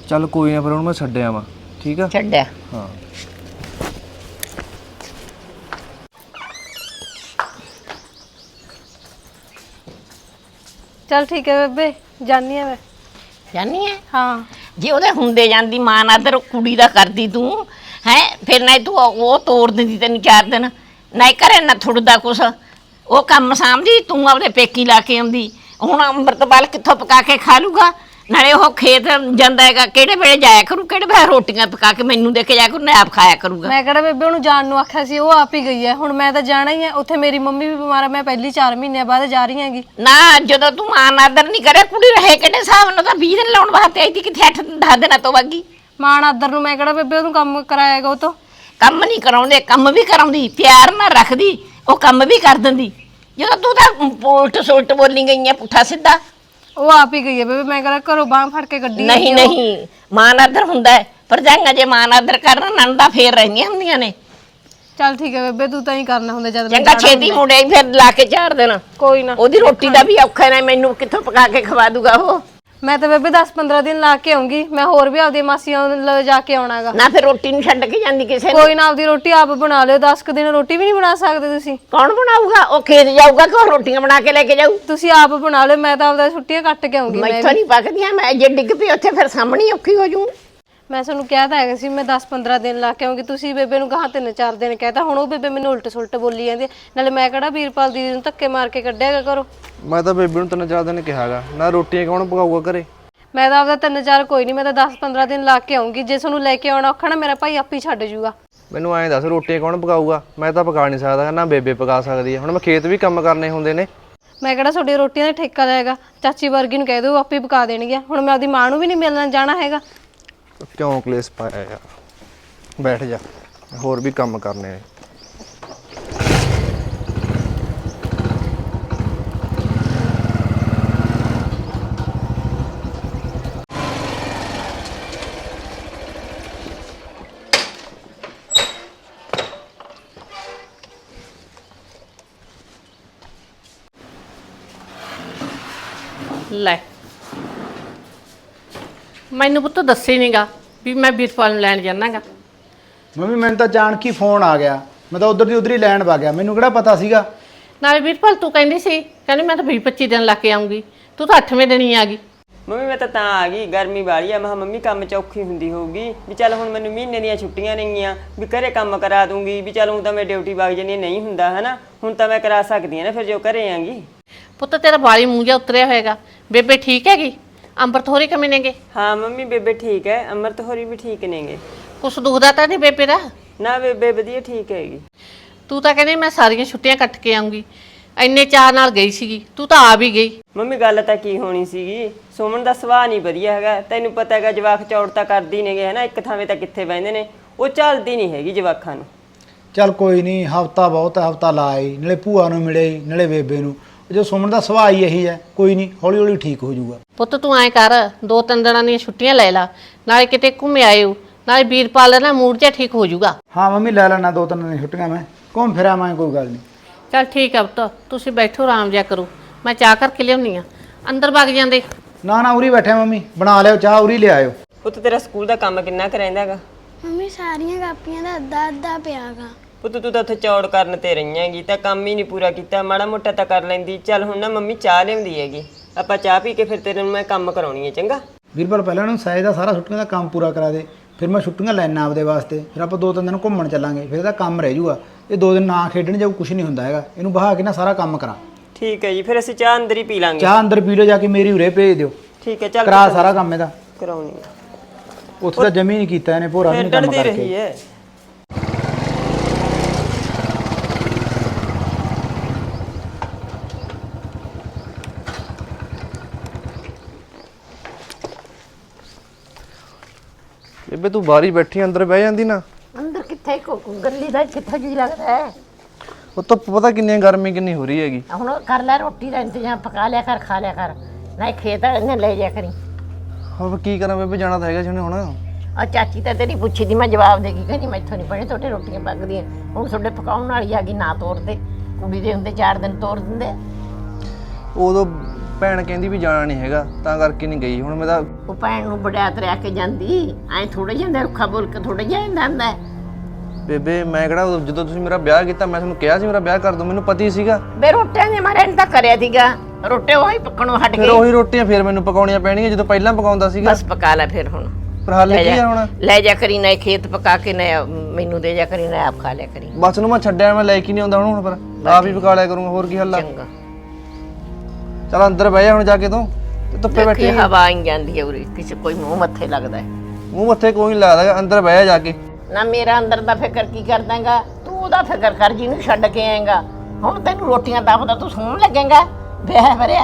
ਚੱਲ ਕੋਈ ਨਾ ਫਿਰ ਉਹਨੂੰ ਮੈਂ ਛੱਡਿਆ ਵਾ ਠੀਕ ਆ? ਛੱਡਿਆ ਹਾਂ। ਚਲ ਠੀਕ ਹੈ ਬੇਬੇ ਜਾਨੀ ਆ ਮੈਂ। ਜਾਨੀ ਹੈ ਹਾਂ। ਜੇ ਉਹਦੇ ਹੁੰਦੇ ਜਾਂਦੀ ਮਾਂ ਨਾਦਰ ਕੁੜੀ ਦਾ ਕਰਦੀ ਤੂੰ ਹੈ? ਫਿਰ ਨਾ ਤੂੰ ਉਹ ਤੋੜ ਦਿੰਦੀ ਤੈਨੂੰ ਚਾਰ ਦਿਨ। ਨਾ ਕਰੇ ਨਾ ਥੁੜਦਾ ਕੁਛ। ਉਹ ਕੰਮ ਸਾਂਭਦੀ ਤੂੰ ਆਪਦੇ ਪੇਕੀ ਲਾ ਕੇ ਆਉਂਦੀ। ਹੁਣ ਅੰਮ੍ਰਿਤਪਾਲ ਕਿੱਥੋਂ ਪਕਾ ਕੇ ਖਾ ਲੂਗਾ? ਨਾਲੇ ਉਹ ਖੇਤ ਜਾਂਦਾ ਹੈਗਾ ਕਿਹੜੇ ਵੇਲੇ ਜਾਇਆ ਕਰੂ ਕਿਹੜੇ ਵੇਲੇ ਰੋਟੀਆਂ ਪਕਾ ਕੇ ਮੈਨੂੰ ਦੇ ਕੇ ਜਾਇਆ ਕਰੂ ਨਾ ਆਪ ਖਾਇਆ ਕਰੂਗਾ। ਮੈਂ ਕਿਹੜਾ ਬੇਬੇ ਉਹਨੂੰ ਜਾਣ ਨੂੰ ਆਖਿਆ ਸੀ ਉਹ ਆਪ ਹੀ ਗਈ ਹੈ। ਹੁਣ ਮੈਂ ਤਾਂ ਜਾਣਾ ਹੀ ਹੈ ਉੱਥੇ ਮੇਰੀ ਮੰਮੀ ਵੀ ਬਿਮਾਰ ਹੈ ਮੈਂ ਪਹਿਲੀ 4 ਮਹੀਨਿਆਂ ਬਾਅਦ ਜਾ ਰਹੀ ਹੈਗੀ। ਨਾ ਜਦੋਂ ਤੂੰ ਮਾਂ ਨਾਦਰ ਨਹੀਂ ਕਰੇ ਕੁੜੀ ਰਹੇ ਕਿਹੜੇ ਹਿਸਾਬ ਨਾਲ ਤਾਂ 20 ਦਿਨ ਲਾਉਣ ਵਾਸਤੇ ਆਈ ਸੀ ਕਿੱਥੇ 8 10 ਦਿਨਾਂ ਤੋਂ ਵਾਗੀ ਮਾਣ ਆਦਰ ਨੂੰ ਮੈਂ ਕਿਹੜਾ ਬੇਬੇ ਉਹਨੂੰ ਕੰਮ ਕਰਾਏਗਾ ਉਹ ਤੋਂ? ਕੰਮ ਨਹੀਂ ਕਰਾਉਂਦੇ ਕੰਮ ਵੀ ਕਰਾਉਂਦੀ ਪਿਆਰ ਨਾਲ ਰੱਖਦੀ ਉਹ ਕੰਮ ਵੀ ਕਰ ਦਿੰਦੀ। ਜਦੋਂ ਤੂੰ ਤਾਂ ਉਲਟ ਸੁਲਟ ਬੋਲੀ ਗਈ ਐ ਪੁੱਠਾ ਸਿੱਧਾ। ਉਹ ਆਪ ਹੀ ਗਈ ਹੈ ਬੇਬੇ ਮੈਂ ਕਰਾਂ ਘਰੋਂ ਬਾਂਹ ਫੜ ਕੇ ਗੱਡੀ ਨਹੀਂ ਨਹੀਂ ਮਾਨ ਆਦਰ ਹੁੰਦਾ ਹੈ। ਪਰ ਜਾਂਗਾ ਜੇ ਮਾਨ ਆਦਰ ਕਰਨ ਨੰਦਾ ਫੇਰ ਰਹਿੰਦੀਆਂ ਹੁੰਦੀਆਂ ਨੇ। ਚੱਲ ਠੀਕ ਹੈ ਬੇਬੇ ਤੂੰ ਤਾਂ ਹੀ ਕਰਨਾ ਹੁੰਦਾ ਜਦ ਮੈਂ ਚੰਗਾ ਜਾਣਾ ਛੇਤੀ ਹੁੰਦਾ। ਮੁੰਡੇ ਫਿਰ ਲਾ ਕੇ ਝਾੜ ਦੇਣਾ। ਕੋਈ ਨਾ। ਉਹਦੀ ਰੋਟੀ ਦਾ ਵੀ ਔਖਾ ਨਾ ਮੈਨੂੰ ਕਿੱਥੋਂ ਪਕਾ ਕੇ ਖਵਾ ਦੂਗਾ ਉਹ? ਮੈਂ ਤਾਂ ਬੇਬੇ 10-15 ਦਿਨ ਲਾ ਕੇ ਆਉਂਗੀ। ਮੈਂ ਹੋਰ ਵੀ ਆਪਦੀ ਮਾਸੀਆਂ ਨੂੰ ਲੈ ਜਾ ਕੇ ਆਉਣਾਗਾ। ਨਾ ਫਿਰ ਰੋਟੀ ਨੂੰ ਛੱਡ ਕੇ ਜਾਂਦੀ ਕਿਸੇ ਨੂੰ? ਕੋਈ ਨਾ ਆਪਦੀ ਰੋਟੀ ਆਪ ਬਣਾ ਲਿਓ। 10 ਕੁ ਦਿਨ ਰੋਟੀ ਵੀ ਨਹੀਂ ਬਣਾ ਸਕਦੇ ਤੁਸੀਂ। ਕੌਣ ਬਣਾਊਗਾ? ਉਹ ਖੇਤ ਜਾਊਗਾ ਕਿ ਉਹ ਰੋਟੀਆਂ ਬਣਾ ਕੇ ਲੈ ਕੇ ਜਾਊ? ਤੁਸੀਂ ਆਪ ਬਣਾ ਲਿਓ। ਮੈਂ ਤਾਂ ਆਪਦਾ ਛੁੱਟੀਆਂ ਕੱਟ ਕੇ ਆਉਂਗੀ। ਮੈਂ ਮੈਥੋਂ ਨਹੀਂ ਪੱਕਦੀਆਂ। ਮੈਂ ਜੇ ਡਿੱਗ ਪਈ ਉੱਥੇ ਫਿਰ ਸਾਹਮਣੇ ਹੀ ਔਖੀ ਹੋ ਜੂ। ਮੈਂ ਤੁਹਾਨੂੰ ਕਿਹਾ ਤਾਂ ਹੈਗਾ ਸੀ ਮੈਂ 10-15 ਦਿਨ ਲਾ ਕੇ ਆਉਂਗੀ ਤੁਸੀਂ ਬੇਬੇ ਨੂੰ ਕਹਾ ਤਿੰਨ ਚਾਰ ਦਿਨ ਕਹਿਤਾ ਹੁਣ ਉਹ ਬੇਬੇ ਮੈਨੂੰ ਉਲਟ ਸੁਲਟ ਬੋਲੀ ਜਾਂਦੀ ਹੈ। ਨਾਲੇ ਮੈਂ ਕਿਹੜਾ ਵੀਰਪਾਲ ਦੀਦੀ ਨੂੰ ਧੱਕੇ ਮਾਰ ਕੇ ਕੱਢਿਆਗਾ ਘਰੋਂ? ਮੈਂ ਤਾਂ ਬੇਬੇ ਨੂੰ ਤਿੰਨ ਚਾਰ ਦਿਨ ਕਿਹਾਗਾ ਨਾ ਰੋਟੀਆਂ ਕੌਣ ਪਕਾਊਗਾ ਘਰੇ? ਮੈਂ ਤਾਂ ਆਪਦਾ ਤਿੰਨ ਚਾਰ ਕੋਈ ਨਹੀਂ ਮੈਂ ਤਾਂ 10-15 ਦਿਨ ਲਾ ਕੇ ਆਉਂਗੀ ਜੇ ਤੁਹਾਨੂੰ ਲੈ ਕੇ ਆਉਣਾ ਔਖਾ ਨਾ ਮੇਰਾ ਭਾਈ ਆਪੇ ਹੀ ਛੱਡ ਜੂਗਾ। ਮੈਨੂੰ ਐਂ ਦੱਸ ਰੋਟੀਆਂ ਕੌਣ ਪਕਾਊਗਾ? ਮੈਂ ਤਾਂ ਪਕਾ ਨਹੀਂ ਸਕਦਾ ਨਾ ਬੇਬੇ ਪਕਾ ਸਕਦੀ ਹੈ। ਹੁਣ ਮੈਂ ਖੇਤ ਵੀ ਕੰਮ ਕਰਨੇ ਹੁੰਦੇ ਨੇ। ਮੈਂ ਕਿਹੜਾ ਤੁਹਾਡੀ ਰੋਟੀਆਂ ਦਾ ਠੇਕਾ ਲਏਗਾ ਚਾਚੀ ਵਰਗੀ ਨੂੰ ਕਹਿ ਦਿਓ ਆਪੇ ਪਕਾ ਦੇਣਗੇ ਹੁਣ ਮੈਂ ਆਪਦੀ ਮਾਂ ਨੂੰ ਵੀ ਨਹੀਂ ਮਿਲਣ ਜਾਣਾ ਹੈਗਾ। ਕਿਉਂ ਕਲੇਸ਼ ਪਾਇਆ ਯਾਰ? ਬੈਠ ਜਾ ਹੋਰ ਵੀ ਕੰਮ ਕਰਨੇ ਨੇ ਲੈ ਮੈਨੂੰ ਪੁੱਤ ਦੱਸੇ ਨਹੀਂਗਾ ਵੀ ਮੈਂ ਵੀਰਪਾਲ ਨੂੰ ਲੈਣ ਜਾਣਾਗਾ ਮੰਮੀ ਮੈਨੂੰ ਤਾਂ ਜਾਣ ਕੀ ਫੋਨ ਆ ਗਿਆ। ਮੈਂ ਤਾਂ ਉਧਰ ਦੀ ਉਧਰ ਹੀ ਲੈਣ ਵਾ ਗਿਆ। ਮੈਨੂੰ ਕਿਹੜਾ ਪਤਾ ਸੀਗਾ? ਨਾਲੇ ਵੀਰਪਾਲ ਤੂੰ ਕਹਿੰਦੀ ਸੀ ਕਹਿੰਦੀ ਮੈਂ ਤਾਂ 20 25 ਦਿਨ ਲਾ ਕੇ ਆਉਂਗੀ ਤੂੰ ਤਾਂ 8ਵੇਂ ਦਿਨ ਹੀ ਆ ਗਈ। ਮੰਮੀ ਮੈਂ ਤਾਂ ਤਾਂ ਆ ਗਈ। ਗਰਮੀ ਵਾਲੀ ਆ। ਮੈਂ ਕਿਹਾ ਮੰਮੀ ਕੰਮ ਚ ਔਖੀ ਹੁੰਦੀ ਹੋਊਗੀ। ਵੀ ਚੱਲ ਹੁਣ ਮੈਨੂੰ ਮਹੀਨੇ ਦੀਆਂ ਛੁੱਟੀਆਂ ਨੇਗੀਆਂ ਵੀ ਘਰੇ ਕੰਮ ਕਰਾ ਦੂੰਗੀ। ਵੀ ਚੱਲ ਹੁਣ ਤਾਂ ਮੈਂ ਡਿਊਟੀ ਵਗ ਜਾਨੀ ਨਹੀਂ ਹੁੰਦਾ ਹਨਾ? ਹੁਣ ਤਾਂ ਮੈਂ ਕਰਾ ਸਕਦੀ ਹਾਂ ਨਾ ਫਿਰ ਜੋ ਘਰੇ ਆਂਗੀ। ਪੁੱਤ ਤੇਰਾ ਵਾਲੀ ਮੂੰਹ ਜਿਹਾ ਉਤਰਿਆ ਹੋਏਗਾ। ਬੇਬੇ ਠੀਕ ਹੈਗੀ? ਅੰਮ੍ਰਿਤ ਹੋਰੀ ਕਮੀ ਨੇਗੇ? ਹਾਂ ਮੰਮੀ ਬੇਬੇ ਠੀਕ ਹੈ ਅਮਰਤ ਹੋਰੀ ਵੀ ਠੀਕ ਨੇਗੇ। ਕੁਛ ਦੁਖਦਾ ਤਾਂ ਨਹੀਂ ਬੇਬੇ ਦਾ? ਨਾ ਬੇਬੇ ਵਧੀਆ ਠੀਕ ਹੈਗੀ। ਤੂੰ ਤਾਂ ਕਹਿੰਦੀ ਮੈਂ ਸਾਰੀਆਂ ਛੁੱਟੀਆਂ ਕੱਟ ਕੇ ਆਉਂਗੀ ਇੰਨੇ ਚਾਅ ਨਾਲ ਗਈ ਸੀਗੀ। ਤੂੰ ਤਾਂ ਆ ਵੀ ਗਈ। ਮੰਮੀ ਗੱਲ ਤਾਂ ਕੀ ਹੋਣੀ ਸੀਗੀ? ਸੁਮਨ ਦਾ ਸੁਭਾਅ ਨਹੀਂ ਵਧੀਆ ਹੈਗਾ। ਤੈਨੂੰ ਪਤਾ ਹੈਗਾ ਜਵਾਕ ਚੌੜ ਤਾਂ ਕਰਦੀ ਨੇਗੇ ਹਨਾ? ਇੱਕ ਥਾਵੇਂ ਤਾਂ ਕਿੱਥੇ ਬਹਿੰਦੇ ਨੇ। ਉਹ ਚੱਲਦੀ ਨਹੀਂ ਹੈਗੀ ਜਵਾਕਾਂ ਨੂੰ। ਚੱਲ ਕੋਈ ਨਹੀਂ ਹਫਤਾ ਬਹੁਤ ਹਫਤਾ ਲਾਈ ਨਾਲੇ ਭੂਆ ਨੂੰ ਮਿਲੇ ਨਾਲੇ ਬੇਬੇ ਨੂੰ। ਜੋ ਸੁਮਨ ਦਾ ਸੁਭਾਅ ਹੀ ਇਹੀ ਹੈ ਕੋਈ ਨਹੀਂ ਹੌਲੀ ਹੌਲੀ ਠੀਕ ਹੋ ਜਾਊਗਾ। ਪੁੱਤ ਤੂੰ ਐਂ ਕਰ ਦੋ ਤਿੰਨ ਦਿਨਾਂ ਦੀਆਂ ਛੁੱਟੀਆਂ ਲੈ ਲਾ ਨਾਲੇ ਕਿਤੇ ਘੁੰਮ ਆਇਓ ਨਾਲੇ ਵੀਰਪਾਲ ਨਾ ਮੂਡ ਜਿਹਾ ਠੀਕ ਹੋ ਜਾਊਗਾ। ਹਾਂ ਮੰਮੀ ਲੈ ਲੈਣਾ ਦੋ ਤਿੰਨ ਦਿਨ ਛੁੱਟੀਆਂ ਮੈਂ ਘੁੰਮ ਫਿਰ ਆਵਾਂ ਕੋਈ ਗੱਲ ਨਹੀਂ। ਚਲ ਠੀਕ ਆ ਪੁੱਤ ਤੁਸੀਂ ਬੈਠੋ ਆਰਾਮ ਜਿਆ ਕਰੋ ਮੈਂ ਚਾਹ ਕਰਕੇ ਲਿਆਉਣੀ ਆ। ਅੰਦਰ ਵਗ ਜਾਂਦੇ। ਨਾ ਨਾ ਉਰੀ ਬੈਠਿਆ ਮੰਮੀ ਬਣਾ ਲਿਓ ਚਾਹ ਉਰੀ ਲਿਆਇਓ ਪੁੱਤ ਤੇਰਾ ਸਕੂਲ ਦਾ ਕੰਮ ਕਿੰਨਾ ਕੁ ਰਹਿੰਦਾ ਹੈਗਾ? ਮੰਮੀ ਸਾਰੀਆਂ ਕਾਪੀਆਂ ਦਾ ਅੱਧਾ ਅੱਧਾ ਪਿਆਗਾ ਪੁੱਤ ਤੂੰ ਤਾਂ ਉੱਥੇ ਚੌੜ ਕਰਨ ਤੇ ਰਹੀਆਂਗੀ ਤਾਂ ਕੰਮ ਹੀ ਨਹੀਂ ਪੂਰਾ ਕੀਤਾ ਮਾੜਾ ਮੋਟਾ ਤਾਂ ਕਰ ਲੈਂਦੀ। ਚੱਲ ਹੁਣ ਨਾ ਮੰਮੀ ਚਾਹ ਲਿਆਉਂਦੀ ਹੈਗੀ। ਆਪਾਂ ਚਾਹ ਪੀ ਕੇ ਫਿਰ ਤੇਰੇ ਨੂੰ ਮੈਂ ਕੰਮ ਕਰਾਉਣੀ ਹੈ ਚੰਗਾ? ਵੀਰਪਾਲ ਪਹਿਲਾਂ ਨੂੰ ਸਾਇਦ ਦਾ ਸਾਰਾ ਛੁੱਟੀਆਂ ਦਾ ਕੰਮ ਪੂਰਾ ਕਰਾ ਦੇ। ਫਿਰ ਮੈਂ ਛੁੱਟੀਆਂ ਲੈਣਾ ਆਪਦੇ ਵਾਸਤੇ। ਫਿਰ ਆਪਾਂ ਦੋ ਤਿੰਨ ਦਿਨ ਘੁੰਮਣ ਚੱਲਾਂਗੇ। ਫਿਰ ਇਹਦਾ ਕੰਮ ਰਹਿ ਜਾਊਗਾ ਇਹ ਦੋ ਦਿਨ ਨਾ ਖੇਡਣ ਜਾਊ ਕੁਝ ਨਹੀਂ ਹੁੰਦਾ ਹੈਗਾ। ਇਹਨੂੰ ਬਹਾ ਕੇ ਨਾ ਸਾਰਾ ਕੰਮ ਕਰਾਂ। ਠੀਕ ਹੈ ਜੀ ਫਿਰ ਅਸੀਂ ਚਾਹ ਅੰਦਰ ਹੀ ਪੀ ਲਾਂਗੇ। ਚਾਹ ਅੰਦਰ ਪੀ ਲਓ ਜਾ ਕੇ ਮੇਰੀ ਉਰੇ ਭੇਜ ਦਿਓ। ਠੀਕ ਹੈ ਚੱਲ ਕਰਾ ਸਾਰਾ ਕੰਮ ਇਹਦਾ। ਕਰਾਉਣੀ ਹੈ। ਉੱਥੇ ਤਾਂ ਜਮੀ ਨਹੀਂ ਕੀਤਾ ਇਹਨੇ ਭੋਰਾ ਵੀ ਨਹੀਂ ਕੰਮ ਖੇਡਣ ਦੀ ਰਹੀ ਕਰਕੇ ਹੈ। ਬੇਬੇ ਤੂੰ ਬਾਹਰ ਹੀ ਬੈਠੀ ਅੰਦਰ ਬਹਿ ਜਾਂਦੀ ਨਾ। ਅੰਦਰ ਕਿੱਥੇ ਕੋ ਗੱਲੀ ਦਾ ਕਿੱਥੇ ਜੀ ਲੱਗਦਾ ਹੈ? ਉਹ ਤਾਂ ਪਤਾ ਕਿੰਨੀ ਗਰਮੀ ਕਿੰਨੀ ਹੋ ਰਹੀ ਹੈਗੀ। ਹੁਣ ਕਰ ਲੈ ਰੋਟੀ ਦਾ ਇੰਤਜ਼ਾਮ ਪਕਾ ਲਿਆ ਕਰ ਖਾ ਲਿਆ ਕਰ। ਨਹੀਂ ਖੇਤ ਇਹਨੇ ਲੈ ਜਾ ਕਰੀ। ਹੁਣ ਕੀ ਕਰਾਂ ਬੇਬੇ ਜਾਣਾ ਤਾਂ ਹੈਗਾ ਜਿਹਨੇ ਹੁਣ। ਆ ਚਾਚੀ ਤਾਂ ਤੇਰੀ ਪੁੱਛੀ ਦੀ ਮੈਂ ਜਵਾਬ ਦੇ ਗਈ ਕਹਿੰਦੀ ਮੈਥੋਂ ਨਹੀਂ ਬਣੇ ਤੁਹਾਡੇ ਰੋਟੀਆਂ ਪੱਕਦੀਆਂ। ਹੁਣ ਤੁਹਾਡੇ ਪਕਾਉਣ ਵਾਲੀ ਆ ਗਈ ਨਾ ਤੋੜਦੇ। ਕੁੜੀ ਦੇ ਹੁੰਦੇ ਚਾਰ ਦਿਨ ਤੋੜ ਦਿੰਦੇ। ਉਦੋਂ ਭੈਣ ਕਹਿੰਦੀ ਵੀ ਜਾਣਾ ਨਹੀਂ ਹੈਗਾ ਤਾਂ ਕਰਕੇ ਨਹੀਂ ਗਈ ਹੁਣ ਮੈਂ ਤਾਂ ਉਹ ਭੈਣ ਨੂੰ ਬੜਿਆ ਤਰਿਆ ਕੇ ਜਾਂਦੀ ਐ ਥੋੜੇ ਜਾਂਦੇ ਰੁੱਖਾ ਬੋਲ ਕੇ ਥੋੜੇ ਜਾਂਦਾ ਹੁੰਦਾ। ਬੇਬੇ ਮੈਂ ਕਿਹੜਾ ਉਦੋਂ- ਜਦੋਂ ਤੁਸੀਂ ਮੇਰਾ ਵਿਆਹ ਕੀਤਾ ਮੈਂ ਤੁਹਾਨੂੰ ਕਿਹਾ ਸੀ ਮੇਰਾ ਵਿਆਹ ਕਰ ਦੋ ਮੈਨੂੰ ਪਤਾ ਹੀ ਸੀਗਾ। ਬੇ ਰੋਟੀਆਂ ਦੇ ਮਾਰੇ ਨੇ ਤਾਂ ਕਰਿਆ ਸੀਗਾ। ਰੋਟੇ ਉਹੀ ਪੱਕਣੋਂ ਹਟ ਫਿਰ ਗਏ ਉਹੀ ਰੋਟੀਆਂ ਫਿਰ ਮੈਨੂੰ ਪਕਾਉਣੀਆਂ ਪੈਣਗੀਆਂ ਜਦੋਂ ਪਹਿਲਾਂ ਪਕਾਉਂਦਾ ਸੀਗਾ। ਬਸ ਪਕਾ ਲੈ ਫਿਰ ਹੁਣ। ਪਰ ਹਾਲੇ ਲੈ ਕੀ ਜਾ- ਆ ਹੁਣ? ਲੈ ਜਾ ਕਰੀ ਨਾ ਖੇਤ ਪਕਾ ਕੇ ਨਾ ਮੈਨੂੰ ਦੇ ਜਾ ਕਰੀ ਨਾ ਆਪ ਖਾ ਲਿਆ ਕਰੀ। ਬਸ ਨੂੰ ਮੈਂ ਛੱਡਿਆ ਮੈਂ ਲੈ ਕੇ ਨਹੀਂ ਆਉਂਦਾ ਹੁਣ ਹੁਣ ਪਰ। ਆਪ ਹੀ ਪਕਾ ਲਿਆ ਕਰੂੰਗਾ ਹੋਰ ਕੀ ਹੱਲ ਆ? ਚੰਗਾ। ਚਲ ਅੰਦਰ ਬਹਿ ਜਾ ਹੁਣ ਜਾ ਕੇ ਤੂੰ ਤੇ ਧੁੱਪੇ ਦੇਖੀ ਬੈਠੀ ਹਵਾ ਆਈ ਜਾਂਦੀ ਹੈ ਉਰੇ ਕਿਸੇ ਕੋਈ ਮੂੰਹ ਮੱਥੇ ਲੱਗਦਾ ਹੈ। ਮੂੰਹ ਮੱਥੇ ਕੋਈ ਨਹੀਂ ਲੱਗਦਾ ਹੈਗਾ, ਅੰਦਰ ਬਹਿ ਜਾ ਜਾ ਕੇ। ਨਾ ਮੇਰਾ ਅੰਦਰ ਦਾ ਫਿਕਰ ਕੀ ਕਰਦਾਂਗਾ? ਤੂੰ ਉਹਦਾ ਫਿਕਰ ਕਰ ਜਿਹਨੂੰ ਛੱਡ ਕੇ ਆਏਗਾ। ਹੁਣ ਤੈਨੂੰ ਰੋਟੀਆਂ ਦੱਬਦਾ ਤੂੰ ਸੌਣ ਲੱਗੇਗਾ। ਵਿਆਹ ਵਰਿਆ।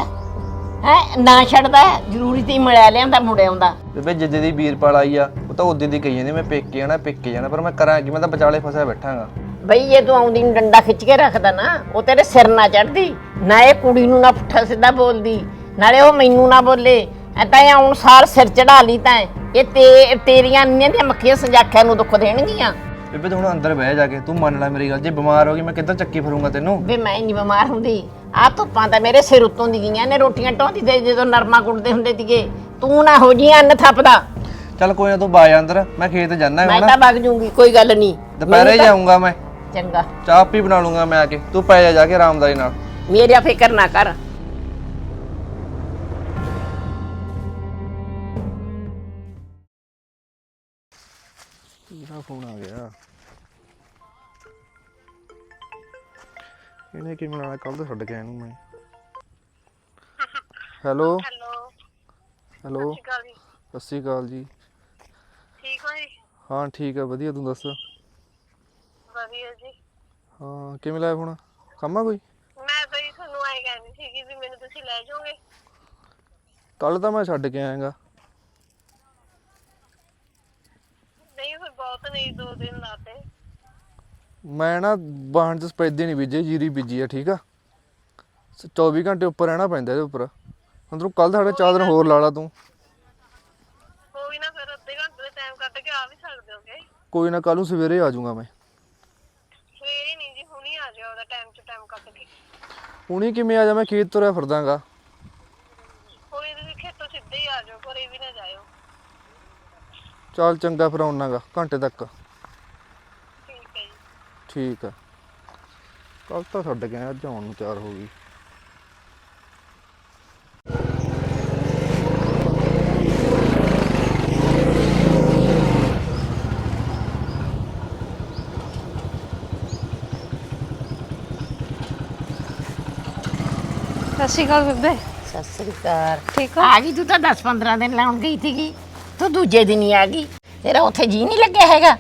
ਹੈ ਨਾ ਛੱਡਦਾ ਜ਼ਰੂਰੀ ਤੇ ਹੀ ਮਿਲਿਆ ਲਿਆਂਦਾ ਮੁੰਡੇ ਆਉਂਦਾ। ਬੇਬੇ ਜਿੱਦੇ ਦੀ ਵੀਰਪਾਲ ਆਈ ਆ ਉਹ ਤਾਂ ਉਦੋਂ ਦੀ ਕਹੀ ਜਾਂਦੀ ਮੈਂ ਪੇਕੇ ਜਾਣਾ ਪੇਕੇ ਜਾਣਾ ਪਰ ਮੈਂ ਕਰਾਂ ਕਿ ਮੈਂ ਤਾਂ ਵਿਚਾਲੇ ਫਸਿਆ ਬੈਠਾਂਗਾ। ਬਈ ਜੇ ਤੂੰ ਆਉਂਦੀ ਨੂੰ ਡੰਡਾ ਖਿੱਚ ਕੇ ਰੱਖਦਾ ਨਾ ਉਹ ਤੇਰੇ ਸਿਰ ਨਾ ਚੜਦੀ ਨਾ ਇਹ ਕੁੜੀ ਨੂੰ ਨਾ ਪੁੱਠਾ ਸਿੱਧਾ ਬੋਲਦੀ ਨਾਲੇ ਉਹ ਮੈਨੂੰ ਨਾ ਬੋਲੇ। ਐ ਤਾਂ ਇਹ ਆਉਣ ਸਾਰ ਸਿਰ ਚੜਾ ਲਈ ਤਾਂ ਇਹ ਤੇ ਤੇਰੀਆਂ ਨੀਆਂ ਦੀਆਂ ਮੱਖੀਆਂ ਸੰਜਾਖਿਆਂ ਨੂੰ ਦੁੱਖ ਦੇਣਗੀਆਂ। ਬੇਬੇ ਤੂੰ ਹੁਣ ਅੰਦਰ ਬਹਿ ਜਾ ਕੇ ਤੂੰ ਮੰਨ ਲੈ ਮੇਰੀ ਗੱਲ ਜੇ ਬਿਮਾਰ ਹੋ ਗਈ ਮੈਂ ਕਿੱਦਾਂ ਚੱਕੀ ਫਿਰੂੰਗਾ ਤੈਨੂੰ? ਵੇ ਮੈਂ ਨਹੀਂ ਬਿਮਾਰ ਹੁੰਦੀ। ਆ ਧੁੱਪਾਂ ਤਾਂ ਮੇਰੇ ਸਿਰ ਉੱਤੋਂ ਦੀ ਗਈਆਂ ਨੇ ਰੋਟੀਆਂ ਢੋਂਦੀ ਤੇ ਜਦੋਂ ਨਰਮਾ ਕੁੱਟਦੇ ਹੁੰਦੇ ਸੀਗੇ। ਤੂੰ ਨਾ ਹੋ ਜੀ ਅੰਨ ਥੱਪਦਾ। ਚੱਲ ਕੋਈ ਨਾ ਤੂੰ ਬਾਜ ਅੰਦਰ ਮੈਂ ਖੇਤ ਜਾਣਾ ਮੈਂ ਹੁਣ। ਤਾਂ ਵਗ ਜੂੰਗੀ ਕੋਈ ਗੱਲ ਨਹੀਂ। ਦੁਪਹਿਰੇ ਜਾਊਂਗਾ ਮੈਂ। ਚੰਗਾ। ਚਾਹ ਪੀ ਬਣਾ ਲੂੰਗਾ ਮੈਂ ਆ ਕੇ। ਤੂੰ ਪੈ ਜਾ ਜਾ ਕੇ ਆਰਾਮਦਾਰੀ ਨਾਲ। ਮੇਰਾ ਫਿਕਰ ਨਾ ਕਰ। ਇਹਦਾ ਫੋਨ ਆ ਗਿਆ। ਇਹਨੇ ਕੀ ਮਿਲਾਣਾ ਕੱਲ ਤਾਂ ਛੱਡ ਕੇ ਆਇਆ ਇਹਨੂੰ ਮੈਂ। ਹੈਲੋ? ਹੈਲੋ। ਹੈਲੋ? ਕਾਲ ਜੀ। ਸਤਿ ਸ਼੍ਰੀ ਅਕਾਲ ਜੀ। ਠੀਕ ਹੋ ਜੀ? ਹਾਂ ਠੀਕ ਆ ਵਧੀਆ। ਤੂੰ ਦੱਸ? ਵਧੀਆ ਜੀ ਹਾਂ ਕਿਵੇਂ ਲਾਇਆ ਫੋਨ? ਕੰਮ ਕੋਈ? ਮੈਂ ਬਈ ਤੁਹਾਨੂੰ ਆਏ ਕਹਿੰਦੀ ਸੀਗੀ ਵੀ ਮੈਨੂੰ ਤੁਸੀਂ ਲੈ ਜਾਓਗੇ। ਕੱਲ ਤਾਂ ਮੈਂ ਛੱਡ ਕੇ ਆਇਆਗਾ। ਨਹੀਂ ਫਿਰ ਬਹੁਤ ਨਹੀਂ ਦੋ ਦਿਨ ਲਾਤੇ ਮੈਂ ਨਾ ਬਾਹਣ ਚ ਸਪੈਦੇ ਨਹੀਂ ਬੀਜੇ ਜੀਰੀ ਬੀਜੀ ਆ ਠੀਕ ਆ? ਸ- 24 ਘੰਟੇ ਉੱਪਰ ਰਹਿਣਾ ਪੈਂਦਾ ਇਹਦੇ ਉੱਪਰ। ਹੁਣ ਤੈਨੂੰ ਕੱਲ ਸਾਡੇ ਚਾਰ ਦਿਨ ਹੋਰ ਲਾ ਲਾ ਤੂੰ। ਕੋਈ ਨਾ ਫਿਰ ਅੱਧੇ ਘੰਟੇ ਦਾ ਟਾਈਮ ਕੱਢ ਕੇ ਆ ਵੀ ਸਕਦੇ ਹੋਗੇ। ਕੋਈ ਨਾ ਕੱਲ ਨੂੰ ਸਵੇਰੇ ਆ ਜਾਊਂਗਾ ਮੈਂ ਸਵੇਰੇ ਨਹੀਂ ਜੀ ਹੁਣੀ ਆ ਜਾਓ ਉਹਦਾ ਟਾਈਮ ਚ ਟਾਈਮ ਕੱਢ ਕੇ ਹੁਣੀ ਕਿਵੇਂ ਆ ਜਾ ਮੈਂ ਖੇਤ ਤੁਰਿਆ ਫਿਰਦਾਗਾ। ਕੋਈ ਤੁਸੀਂ ਖੇਤੋਂ ਸਿੱਧੇ ਹੀ ਆ ਜਾਓ ਘਰੇ ਵੀ ਨਾ ਜਾਇਓ। ਚੱਲ ਚੰਗਾ ਫਿਰ ਆਉਣਾਗਾ ਘੰਟੇ ਤੱਕ। ਠੀਕ ਹੈ ਜੀ। ਠੀਕ ਆ ਕੱਲ ਤਾਂ ਛੱਡ ਆਇਆ ਅੱਜ ਆਉਣ ਨੂੰ ਤਿਆਰ ਹੋ ਗਈ। ਸਤਿ ਸ਼੍ਰੀ ਅਕਾਲ ਬੇਬੇ। ਸਤਿ ਸ੍ਰੀ ਅਕਾਲ। ਠੀਕ ਹੋ? ਆ ਗਈ ਤੂੰ ਤਾਂ 10-15 ਦਿਨ ਲਾਉਣ ਗਈ ਸੀਗੀ। ਤੂੰ ਦੂਜੇ ਦਿਨ ਹੀ ਆ ਗਈ। ਤੇਰਾ ਉੱਥੇ ਜੀ ਨਹੀਂ ਲੱਗਿਆ ਹੈਗਾ।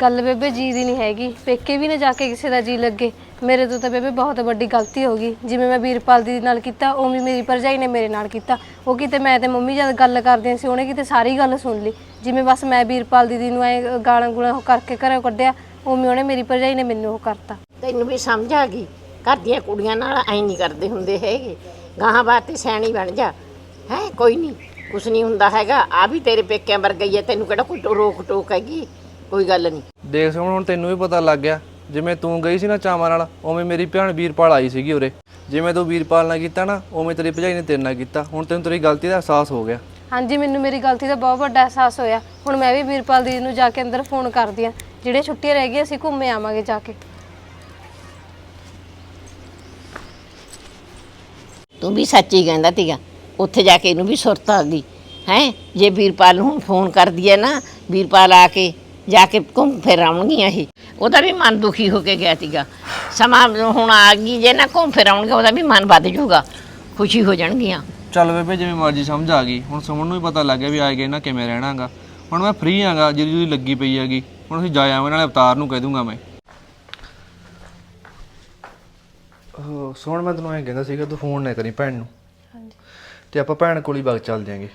ਗੱਲ ਬੇਬੇ ਜੀ ਦੀ ਨਹੀਂ ਹੈਗੀ। ਪੇਕੇ ਵੀ ਨਾ ਜਾ ਕੇ ਕਿਸੇ ਦਾ ਜੀ ਲੱਗੇ। ਮੇਰੇ ਤੋਂ ਤਾਂ ਬੇਬੇ ਬਹੁਤ ਵੱਡੀ ਗਲਤੀ ਹੋ ਗਈ। ਜਿਵੇਂ ਮੈਂ ਵੀਰਪਾਲ ਦੀ ਨਾਲ ਕੀਤਾ ਉਵੇਂ ਮੇਰੀ ਭਰਜਾਈ ਨੇ ਮੇਰੇ ਨਾਲ ਕੀਤਾ। ਉਹ ਕਿਤੇ ਮੈਂ ਤੇ ਮੰਮੀ ਜਦ ਗੱਲ ਕਰਦੀਆਂ ਸੀ ਉਹਨੇ ਕਿਤੇ ਸਾਰੀ ਗੱਲ ਸੁਣ ਲਈ। ਜਿਵੇਂ ਬਸ ਮੈਂ ਵੀਰਪਾਲ ਦੀਦੀ ਨੂੰ ਐ ਗਾਲਾਂ ਗੁਲਾਂ ਕਰਕੇ ਘਰੋਂ ਕੱਢਿਆ ਉਵੇਂ ਉਹਨੇ ਮੇਰੀ ਭਰਜਾਈ ਨੇ ਮੈਨੂੰ ਉਹ ਕਰਤਾ। ਤੈਨੂੰ ਵੀ ਸਮਝ ਆ ਗਈ। ਘਰ ਦੀਆਂ ਕੁੜੀਆਂ ਨਾਲ ਐਂ ਨਹੀਂ ਕਰਦੇ ਹੁੰਦੇ ਹੈਗੇ। ਗਾਹਾਂ ਬਾਤੇ ਸਿਆਣੀ ਬਣ ਜਾ। ਹੈ ਕੋਈ ਨਹੀਂ ਕੁਛ ਨਹੀਂ ਹੁੰਦਾ ਹੈਗਾ। ਆ ਵੀ ਤੇਰੇ ਪੇਕਿਆਂ ਵਰਗਾ ਹੀ ਹੈ ਤੈਨੂੰ ਕਿਹੜਾ ਕੋਈ ਰੋਕ ਟੋਕ ਹੈਗੀ? ਕੋਈ ਗੱਲ ਨਹੀਂ। ਦੇਖ ਸੁਣ ਹੁਣ ਤੈਨੂੰ ਵੀ ਪਤਾ ਲੱਗ ਗਿਆ। ਜਿਵੇਂ ਤੂੰ ਗਈ ਸੀ ਨਾ ਚਾਵਾਂ ਨਾਲ ਉਵੇਂ ਮੇਰੀ ਭੈਣ ਵੀਰਪਾਲ ਆਈ ਸੀਗੀ ਉਰੇ। ਜਿਵੇਂ ਤੂੰ ਵੀਰਪਾਲ ਨਾਲ ਕੀਤਾ ਨਾ ਉਵੇਂ ਤੇਰੀ ਭਜਾਈ ਨੇ ਤੇਰੇ ਨਾਲ ਕੀਤਾ। ਹੁਣ ਤੈਨੂੰ ਤੇਰੀ ਗਲਤੀ ਦਾ ਅਹਿਸਾਸ ਹੋ ਗਿਆ। ਹਾਂਜੀ ਮੈਨੂੰ ਮੇਰੀ ਗਲਤੀ ਦਾ ਬਹੁਤ ਵੱਡਾ ਅਹਿਸਾਸ ਹੋਇਆ। ਹੁਣ ਮੈਂ ਵੀ ਵੀਰਪਾਲ ਦੀਦੀ ਨੂੰ ਜਾ ਕੇ ਅੰਦਰ ਫੋਨ ਕਰਦੀ ਆ। ਜਿਹੜੇ ਛੁੱਟੀਆਂ ਰਹਿ ਗਈਆਂ ਅਸੀਂ ਘੁੰਮੇ ਆਵਾਂਗੇ ਜਾ ਕੇ। ਤੂੰ ਵੀ ਸੱਚ ਹੀ ਕਹਿੰਦਾ ਤੀਗਾ, ਉੱਥੇ ਜਾ ਕੇ ਇਹਨੂੰ ਵੀ ਸੁਰਤ ਆ ਗਈ। ਹੈ, ਜੇ ਵੀਰਪਾਲ ਨੂੰ ਫੋਨ ਕਰਦੀ ਹੈ ਨਾ, ਵੀਰਪਾਲ ਆ ਕੇ ਜਾ ਕੇ ਘੁੰਮ ਫਿਰ ਆਉਣਗੀਆਂ ਇਹ। ਉਹਦਾ ਵੀ ਮਨ ਦੁਖੀ ਹੋ ਕੇ ਗਿਆ ਤੀਗਾ। ਸਮਾਂ ਹੁਣ ਆ ਗਈ, ਜੇ ਨਾ ਘੁੰਮ ਫਿਰ ਆਉਣਗੇ ਉਹਦਾ ਵੀ ਮਨ ਵੱਧ ਜਾਊਗਾ। ਖੁਸ਼ੀ ਹੋ ਜਾਣਗੀਆਂ। ਚੱਲ ਬੇਬੇ, ਜਿਵੇਂ ਮਰਜ਼ੀ ਸਮਝ ਆ ਗਈ। ਹੁਣ ਸੁਮਨ ਨੂੰ ਵੀ ਪਤਾ ਲੱਗ ਗਿਆ ਵੀ ਆਏ ਗਏ ਨਾ ਕਿਵੇਂ ਰਹਿਣਾਗਾ। ਹੁਣ ਮੈਂ ਫ੍ਰੀ ਆਂਗਾ ਜਿਹੜੀ ਜਿਹੜੀ ਲੱਗੀ ਪਈ ਹੈਗੀ। ਹੁਣ ਅਸੀਂ ਜਾ ਆਵਾਂ ਨਾਲੇ ਅਵਤਾਰ ਨੂੰ ਕਹਿ ਦੂੰਗਾ ਮੈਂ। ਸੁਣ ਮੈਂ ਤੈਨੂੰ ਐਂ ਕਹਿੰਦਾ ਸੀਗਾ ਤੂੰ ਫੋਨ ਨਾ ਕਰੀ ਭੈਣ ਨੂੰ। ਹਾਂਜੀ। ਤੇ ਆਪਾਂ ਭੈਣ ਕੋਲ ਹੀ ਵਗ ਚੱਲ ਜਾਾਂਗੇ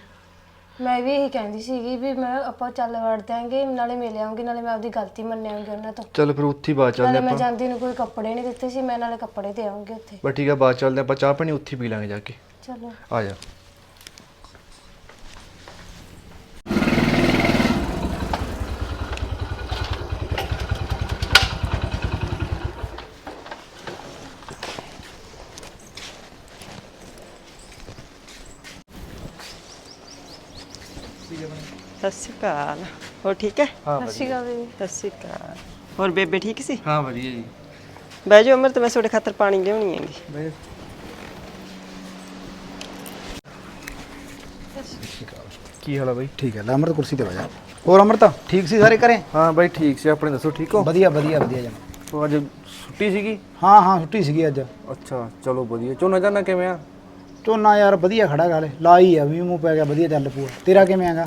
ਮੈਂ ਵੀ ਇਹੀ ਕਹਿੰਦੀ ਸੀਗੀ ਵੀ ਮੈਂ ਆਪਾਂ ਚੱਲ ਵੜ ਦਿਆਂਗੇ ਨਾਲੇ ਮਿਲ ਆਉਂਗੀ ਨਾਲੇ ਮੈਂ ਆਪਦੀ ਗਲਤੀ ਮੰਨ ਆਉਂਗੀ ਉਹਨਾਂ ਤੋਂ। ਚੱਲ ਫਿਰ ਉੱਥੇ ਹੀ ਬਾਅਦ ਚੱਲਦੇ ਨਾਲੇ ਮੈਂ ਆਪਾਂ। ਜਾਂਦੀ ਨੂੰ ਕੋਈ ਕੱਪੜੇ ਨਹੀਂ ਦਿੱਤੇ ਸੀ ਮੈਂ ਨਾਲੇ ਕੱਪੜੇ ਦੇ ਆਉਂਗੀ ਉੱਥੇ। ਬਸ ਠੀਕ ਆ ਬਾਅਦ ਚੱਲਦੇ ਆਪਾਂ ਚਾਹ ਪਾਣੀ ਉੱਥੇ ਹੀ ਪੀ ਲਾਂਗੇ ਜਾ ਕੇ। ਚਲੋ। ਆ ਜਾ। ਸਤਿ ਸ਼੍ਰੀ ਅਕਾਲ। ਹੋਰ ਠੀਕ ਹੈ? ਹਾਂ ਸਤਿ ਸ਼੍ਰੀ ਅਕਾਲ ਬੇਬੀ ਸਤਿ ਸ਼੍ਰੀ ਅਕਾਲ। ਹੋਰ ਬੇਬੇ ਠੀਕ ਸੀ? ਹਾਂ ਵਧੀਆ ਜੀ। ਬਹਿ ਜਾਓ ਅਮਰ ਤੇ ਮੈਂ ਤੁਹਾਡੇ ਖਾਤਰ ਪਾਣੀ ਲਿਆਉਣੀ ਹੈਗੀ। ਬਈ ਕੀ ਹਾਲ ਆ ਬਾਈ? ਠੀਕ ਹੈ ਲੈ ਅਮਰਤ ਕੁਰਸੀ ਤੇ ਬਹਿ ਜਾ। ਹੋਰ ਅਮਰਤ ਠੀਕ ਸੀ ਸਾਰੇ ਘਰੇ? ਹਾਂ ਬਾਈ ਠੀਕ ਸੀ ਆਪਣੇ ਦੱਸੋ ਠੀਕ ਹੋ? ਵਧੀਆ ਵਧੀਆ ਵਧੀਆ ਜਨ ਉਹ ਅੱਜ ਛੁੱਟੀ ਸੀਗੀ? ਹਾਂ ਹਾਂ ਛੁੱਟੀ ਸੀਗੀ ਅੱਜ। ਅੱਛਾ ਚਲੋ ਵਧੀਆ। ਝੋਨਾ ਜਾਨਾ ਕਿਵੇਂ ਆ? ਝੋਨਾ ਯਾਰ ਵਧੀਆ ਖੜਾ ਗਾਲੇ ਲਾਈ ਆ ਵੀ ਮੂੰਹ ਪੈ ਗਿਆ ਵਧੀਆ ਚੱਲ ਪੂਆ। ਤੇਰਾ ਕਿਵੇਂ ਆਗਾ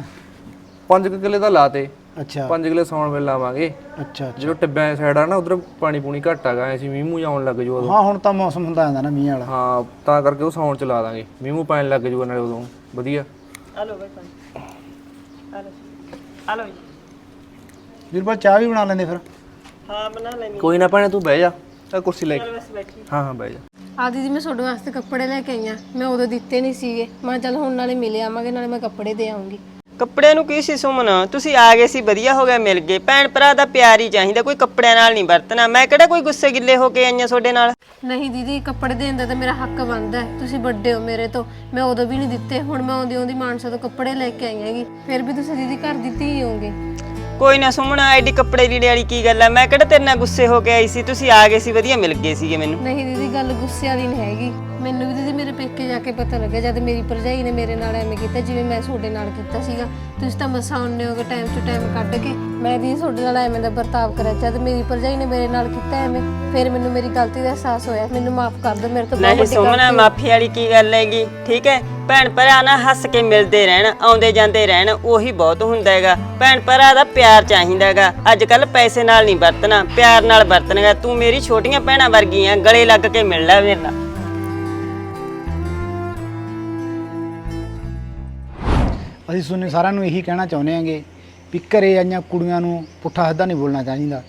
ਪੰਜ ਕੁ ਕਿੱਲੇ ਤਾਂ ਲਾਤੇ। ਅੱਛਾ। ਪੰਜ ਕਿੱਲੇ ਸੌਣ ਵੇਲੇ ਲਾਵਾਂਗੇ। ਅੱਛਾ ਅੱਛਾ। ਜਦੋਂ ਟਿੱਬਿਆਂ ਸਾਈਡ ਆ ਨਾ ਉਧਰ ਪਾਣੀ ਪੂਣੀ ਘੱਟ ਆਗਾ ਐਸੀ ਮੀਂਹ ਮੂੰਹ ਆਉਣ ਲੱਗ ਜੂ ਉਦੋਂ। ਹਾਂ ਹੁਣ ਤਾਂ ਮੌਸਮ ਹੁੰਦਾ ਜਾਂਦਾ ਨਾ ਮੀਂਹ ਵਾਲਾ। ਹਾਂ ਤਾਂ ਕਰਕੇ ਉਹ ਸੌਣ ਚ ਲਾ ਦਾਂਗੇ। ਮੀਂਹ ਮੂੰਹ ਪੈਣ ਲੱਗ ਜੂਗਾ ਨਾਲੇ ਉਦੋਂ। ਵਧੀਆ। ਆ ਲਓ ਬਾਈ ਪਾਣੀ। ਆ ਲਓ ਜੀ। ਵੀਰਪਾਲ ਚਾਹ ਵੀ ਬਣਾ ਲੈਂਦੇ ਫਿਰ? ਹਾਂ ਬਣਾ ਲੈਣੀ ਕੋਈ ਨਾ ਭੈਣੇ ਤੂੰ ਬਹਿ ਜਾ। ਆ ਕੁਰਸੀ ਲੈ ਕੇ। ਹਾਂ ਹਾਂ ਬਹਿ ਜਾ। ਆ ਦੀਦੀ ਮੈਂ ਤੁਹਾਡੇ ਵਾਸਤੇ ਕੱਪੜੇ ਲੈ ਕੇ ਆਈ ਆ। ਮੈਂ ਉਦੋਂ ਦਿੱਤੇ ਨਹੀਂ ਸੀਗੇ। ਮੈਂ ਕਿਹਾ ਚੱਲ ਹੁਣ ਨਾਲੇ ਮਿਲ ਆਵਾਂਗੇ ਨਾਲੇ ਮੈਂ ਕੱਪੜੇ ਦੇ ਆਉਂਗੀ। ਕੱਪੜਿਆਂ ਨੂੰ ਕੀ ਸੀ ਸੁਮਨ? ਤੁਸੀਂ ਆ ਗਏ ਸੀ, ਵਧੀਆ ਹੋ ਗਿਆ, ਮਿਲ ਗਏ। ਭੈਣ ਭਰਾ ਦਾ ਪਿਆਰ ਹੀ ਚਾਹੀਦਾ, ਕੋਈ ਕੱਪੜਿਆਂ ਨਾਲ ਨਹੀਂ ਵਰਤਣਾ। ਮੈਂ ਕਿਹੜਾ ਕੋਈ ਗੁੱਸੇ ਗਿੱਲੇ ਹੋ ਕੇ ਆਈਆਂ ਤੁਹਾਡੇ ਨਾਲ? ਨਹੀਂ ਦੀਦੀ, ਕੱਪੜੇ ਦੇਣ ਦਾ ਤਾਂ ਮੇਰਾ ਹੱਕ ਬਣਦਾ ਹੈ। ਤੁਸੀਂ ਵੱਡੇ ਹੋ ਮੇਰੇ ਤੋਂ। ਮੈਂ ਉਦੋਂ ਵੀ ਨਹੀਂ ਦਿੱਤੇ, ਹੁਣ ਮੈਂ ਆਉਂਦੀ ਆਉਂਦੀ ਮਾਨਸਾ ਤੋਂ ਕੱਪੜੇ ਲੈ ਕੇ ਆਈ ਹੈਗੀ। ਫਿਰ ਵੀ ਤੁਸੀਂ ਦੀਦੀ ਘਰ ਦਿੱਤੀ ਹੀ ਹੋਗੇ ਕੋਈ ਨਾ ਸੁਮਨ ਐਡੀ ਕੱਪੜੇ ਲੀੜੇ ਵਾਲੀ ਕੀ ਗੱਲ ਹੈ ਮੈਂ ਕਿਹੜਾ ਤੇਰੇ ਨਾਲ ਗੁੱਸੇ ਹੋ ਕੇ ਆਈ ਸੀ? ਤੁਸੀਂ ਆ ਗਏ ਸੀ, ਵਧੀਆ ਮਿਲ ਗਏ ਸੀਗੇ ਮੈਨੂੰ। ਨਹੀਂ ਦੀਦੀ, ਗੱਲ ਗੁੱਸੇ ਵਾਲੀ ਨਹੀਂ ਹੈਗੀ। ਮੈਨੂੰ ਵੀ ਦੀਦੀ ਮੇਰੇ ਪੇਕੇ ਜਾ ਕੇ ਪਤਾ ਲੱਗਿਆ, ਜਦ ਮੇਰੀ ਭਰਜਾਈ ਨੇ ਮੇਰੇ ਨਾਲ ਐਵੇਂ ਕੀਤਾ, ਜਿਵੇਂ ਮੈਂ ਤੁਹਾਡੇ ਨਾਲ ਕੀਤਾ ਸੀਗਾ। ਤੁਸੀਂ ਤਾਂ ਮਸਾਂ ਆਉਂਦੇ ਹੋਗੇ ਟਾਈਮ ਟੂ ਟਾਈਮ ਕੱਢ ਕੇ। ਮੈਂ ਵੀ ਤੁਹਾਡੇ ਨਾਲ ਐਵੇਂ ਦਾ ਵਰਤਾਵ ਕਰਿਆ। ਜਦ ਮੇਰੀ ਭਰਜਾਈ ਨੇ ਮੇਰੇ ਨਾਲ ਕੀਤਾ ਐਵੇਂ ਫਿਰ ਮੈਨੂੰ ਮੇਰੀ ਗਲਤੀ ਦਾ ਅਹਿਸਾਸ ਹੋਇਆ। ਮੈਨੂੰ ਮਾਫ ਕਰ ਦਿਓ ਮੇਰੇ ਤੋਂ ਬਹੁਤ ਨਹੀਂ ਵੱਡੀ ਸੁਮਨ ਗਲਤੀ ਮਾਫੀ ਵਾਲੀ ਕੀ ਗੱਲ ਹੈਗੀ? ਠੀਕ ਹੈ? ਭੈਣ ਭਰਾ ਨਾ ਹੱਸ ਕੇ ਮਿਲਦੇ ਰਹਿਣ ਆਉਂਦੇ ਜਾਂਦੇ ਰਹਿਣ ਉਹੀ ਬਹੁਤ ਹੁੰਦਾ ਹੈਗਾ। ਭੈਣ ਭਰਾ ਦਾ ਪਿਆਰ ਚਾਹੀਦਾ ਹੈਗਾ। ਅੱਜ ਕੱਲ ਪੈਸੇ ਨਾਲ ਨਹੀਂ ਵਰਤਣਾ ਪਿਆਰ ਨਾਲ ਵਰਤਣਗਾ। ਤੂੰ ਮੇਰੀ ਛੋਟੀਆਂ ਭੈਣਾਂ ਵਰਗੀ ਆ ਗਲੇ ਲੱਗ ਕੇ ਮਿਲ ਲੈ ਮੇਰੇ ਨਾਲ। ਅਸੀਂ ਸੁਣਨੇ ਸਾਰਿਆਂ ਨੂੰ ਇਹੀ ਕਹਿਣਾ ਚਾਹੁੰਦੇ ਹਾਂਗੇ ਵੀ ਘਰੇ ਆਈਆਂ ਕੁੜੀਆਂ ਨੂੰ ਪੁੱਠਾ ਸਿੱਧਾ ਨਹੀਂ ਬੋਲਣਾ ਚਾਹੀਦਾ।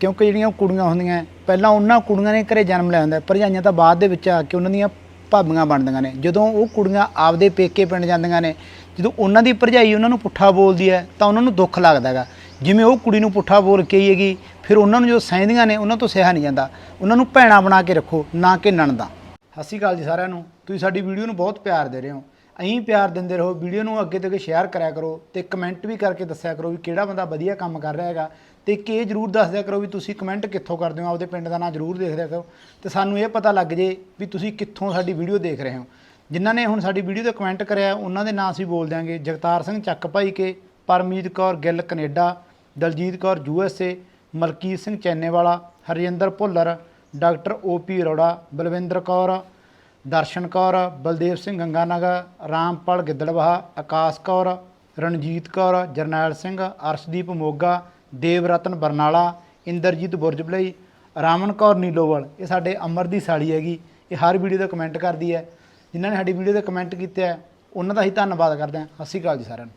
ਕਿਉਂਕਿ ਜਿਹੜੀਆਂ ਕੁੜੀਆਂ ਹੁੰਦੀਆਂ, ਪਹਿਲਾਂ ਉਹਨਾਂ ਕੁੜੀਆਂ ਨੇ ਘਰੇ ਜਨਮ ਲਿਆ ਹੁੰਦਾ, ਭਰਜਾਈਆਂ ਤਾਂ ਬਾਅਦ ਦੇ ਵਿੱਚ ਆ ਕੇ ਉਹਨਾਂ ਦੀਆਂ ਭਾਬੀਆਂ ਬਣਦੀਆਂ ਨੇ। ਜਦੋਂ ਉਹ ਕੁੜੀਆਂ ਆਪਦੇ ਪੇਕੇ ਪਿੰਡ ਜਾਂਦੀਆਂ ਨੇ, ਜਦੋਂ ਉਹਨਾਂ ਦੀ ਭਰਜਾਈ ਉਹਨਾਂ ਨੂੰ ਪੁੱਠਾ ਬੋਲਦੀ ਹੈ, ਤਾਂ ਉਹਨਾਂ ਨੂੰ ਦੁੱਖ ਲੱਗਦਾ ਹੈਗਾ। ਜਿਵੇਂ ਉਹ ਕੁੜੀ ਨੂੰ ਪੁੱਠਾ ਬੋਲ ਕੇ ਹੀ ਹੈਗੀ, ਫਿਰ ਉਹਨਾਂ ਨੂੰ ਜੋ ਸਹਿੰਦੀਆਂ ਨੇ, ਉਹਨਾਂ ਤੋਂ ਸਹਿਆ ਨਹੀਂ ਜਾਂਦਾ। ਉਹਨਾਂ ਨੂੰ ਭੈਣਾ ਬਣਾ ਕੇ ਰੱਖੋ, ਨਾ ਕਿ ਨਣਦਾ। ਸਤਿ ਸ਼੍ਰੀ ਅਕਾਲ ਜੀ ਸਾਰਿਆਂ ਨੂੰ। ਤੁਸੀਂ ਸਾਡੀ ਵੀਡੀਓ ਨੂੰ ਬਹੁਤ ਪਿਆਰ ਦੇ ਰਹੇ ਹੋ। ਐਂ ਪਿਆਰ ਦਿੰਦੇ ਰਹੋ, ਵੀਡੀਓ ਨੂੰ ਅੱਗੇ ਤੋਂ ਅੱਗੇ ਸ਼ੇਅਰ ਕਰਿਆ ਕਰੋ ਤੇ ਕਮੈਂਟ ਵੀ ਕਰਕੇ ਦੱਸਿਆ ਕਰੋ ਵੀ ਕਿਹੜਾ ਬੰਦਾ ਵਧੀਆ ਕੰਮ ਕਰ ਰਿਹਾ ਹੈਗਾ ਤੇ ਇੱਕ ਇਹ ਜਰੂਰ ਦੱਸ ਦਿਆ ਕਰੋ ਵੀ ਤੁਸੀਂ ਕਮੈਂਟ ਕਿੱਥੋਂ ਕਰਦੇ ਹੋ, ਆਪਦੇ ਪਿੰਡ ਦਾ ਨਾਂ ਜਰੂਰ ਦੇਖ ਦਿਆ ਕਰੋ ਤੇ ਸਾਨੂੰ ਇਹ ਪਤਾ ਲੱਗ ਜੇ ਵੀ ਤੁਸੀਂ ਕਿੱਥੋਂ ਸਾਡੀ ਵੀਡੀਓ ਦੇਖ ਰਹੇ ਹੋ। ਜਿਨ੍ਹਾਂ ਨੇ ਹੁਣ ਸਾਡੀ ਵੀਡੀਓ ਤੇ ਕਮੈਂਟ ਕਰਿਆ, ਉਹਨਾਂ ਦੇ ਨਾਂ ਅਸੀਂ ਬੋਲ ਦਿਆਂਗੇ, Jagtar Singh Chak Bhai Ke, Paramjit Kaur Gill Canada, Daljit Kaur U S A, Malkit Singh Chainewala, Harjinder Bhullar, doctor OP Arora, Balwinder Kaur Darshan Kaur, Baldev Singh Ganganagar, Rampal Giddarbaha, Akash Kaur, Ranjit Kaur, Jarnail Singh, Arshdeep Moga Dev Ratan Barnala, Inderjit Burjballai Raman Kaur Nilowal. ਇਹ ਸਾਡੇ ਅਮਰ ਦੀ ਸਾਲੀ ਹੈਗੀ। ਇਹ ਹਰ video ਤੇ comment ਕਰਦੀ ਹੈ। ਜਿਨ੍ਹਾਂ ਨੇ ਸਾਡੀ ਵੀਡੀਓ ਤੇ ਕਮੈਂਟ ਕੀਤੇ ਹੈ, ਉਹਨਾਂ ਦਾ ਹੀ ਧੰਨਵਾਦ ਕਰਦੇ ਹਾਂ। ਸਤਿ ਸ਼੍ਰੀ ਅਕਾਲ ਜੀ ਸਾਰਿਆਂ ਨੂੰ।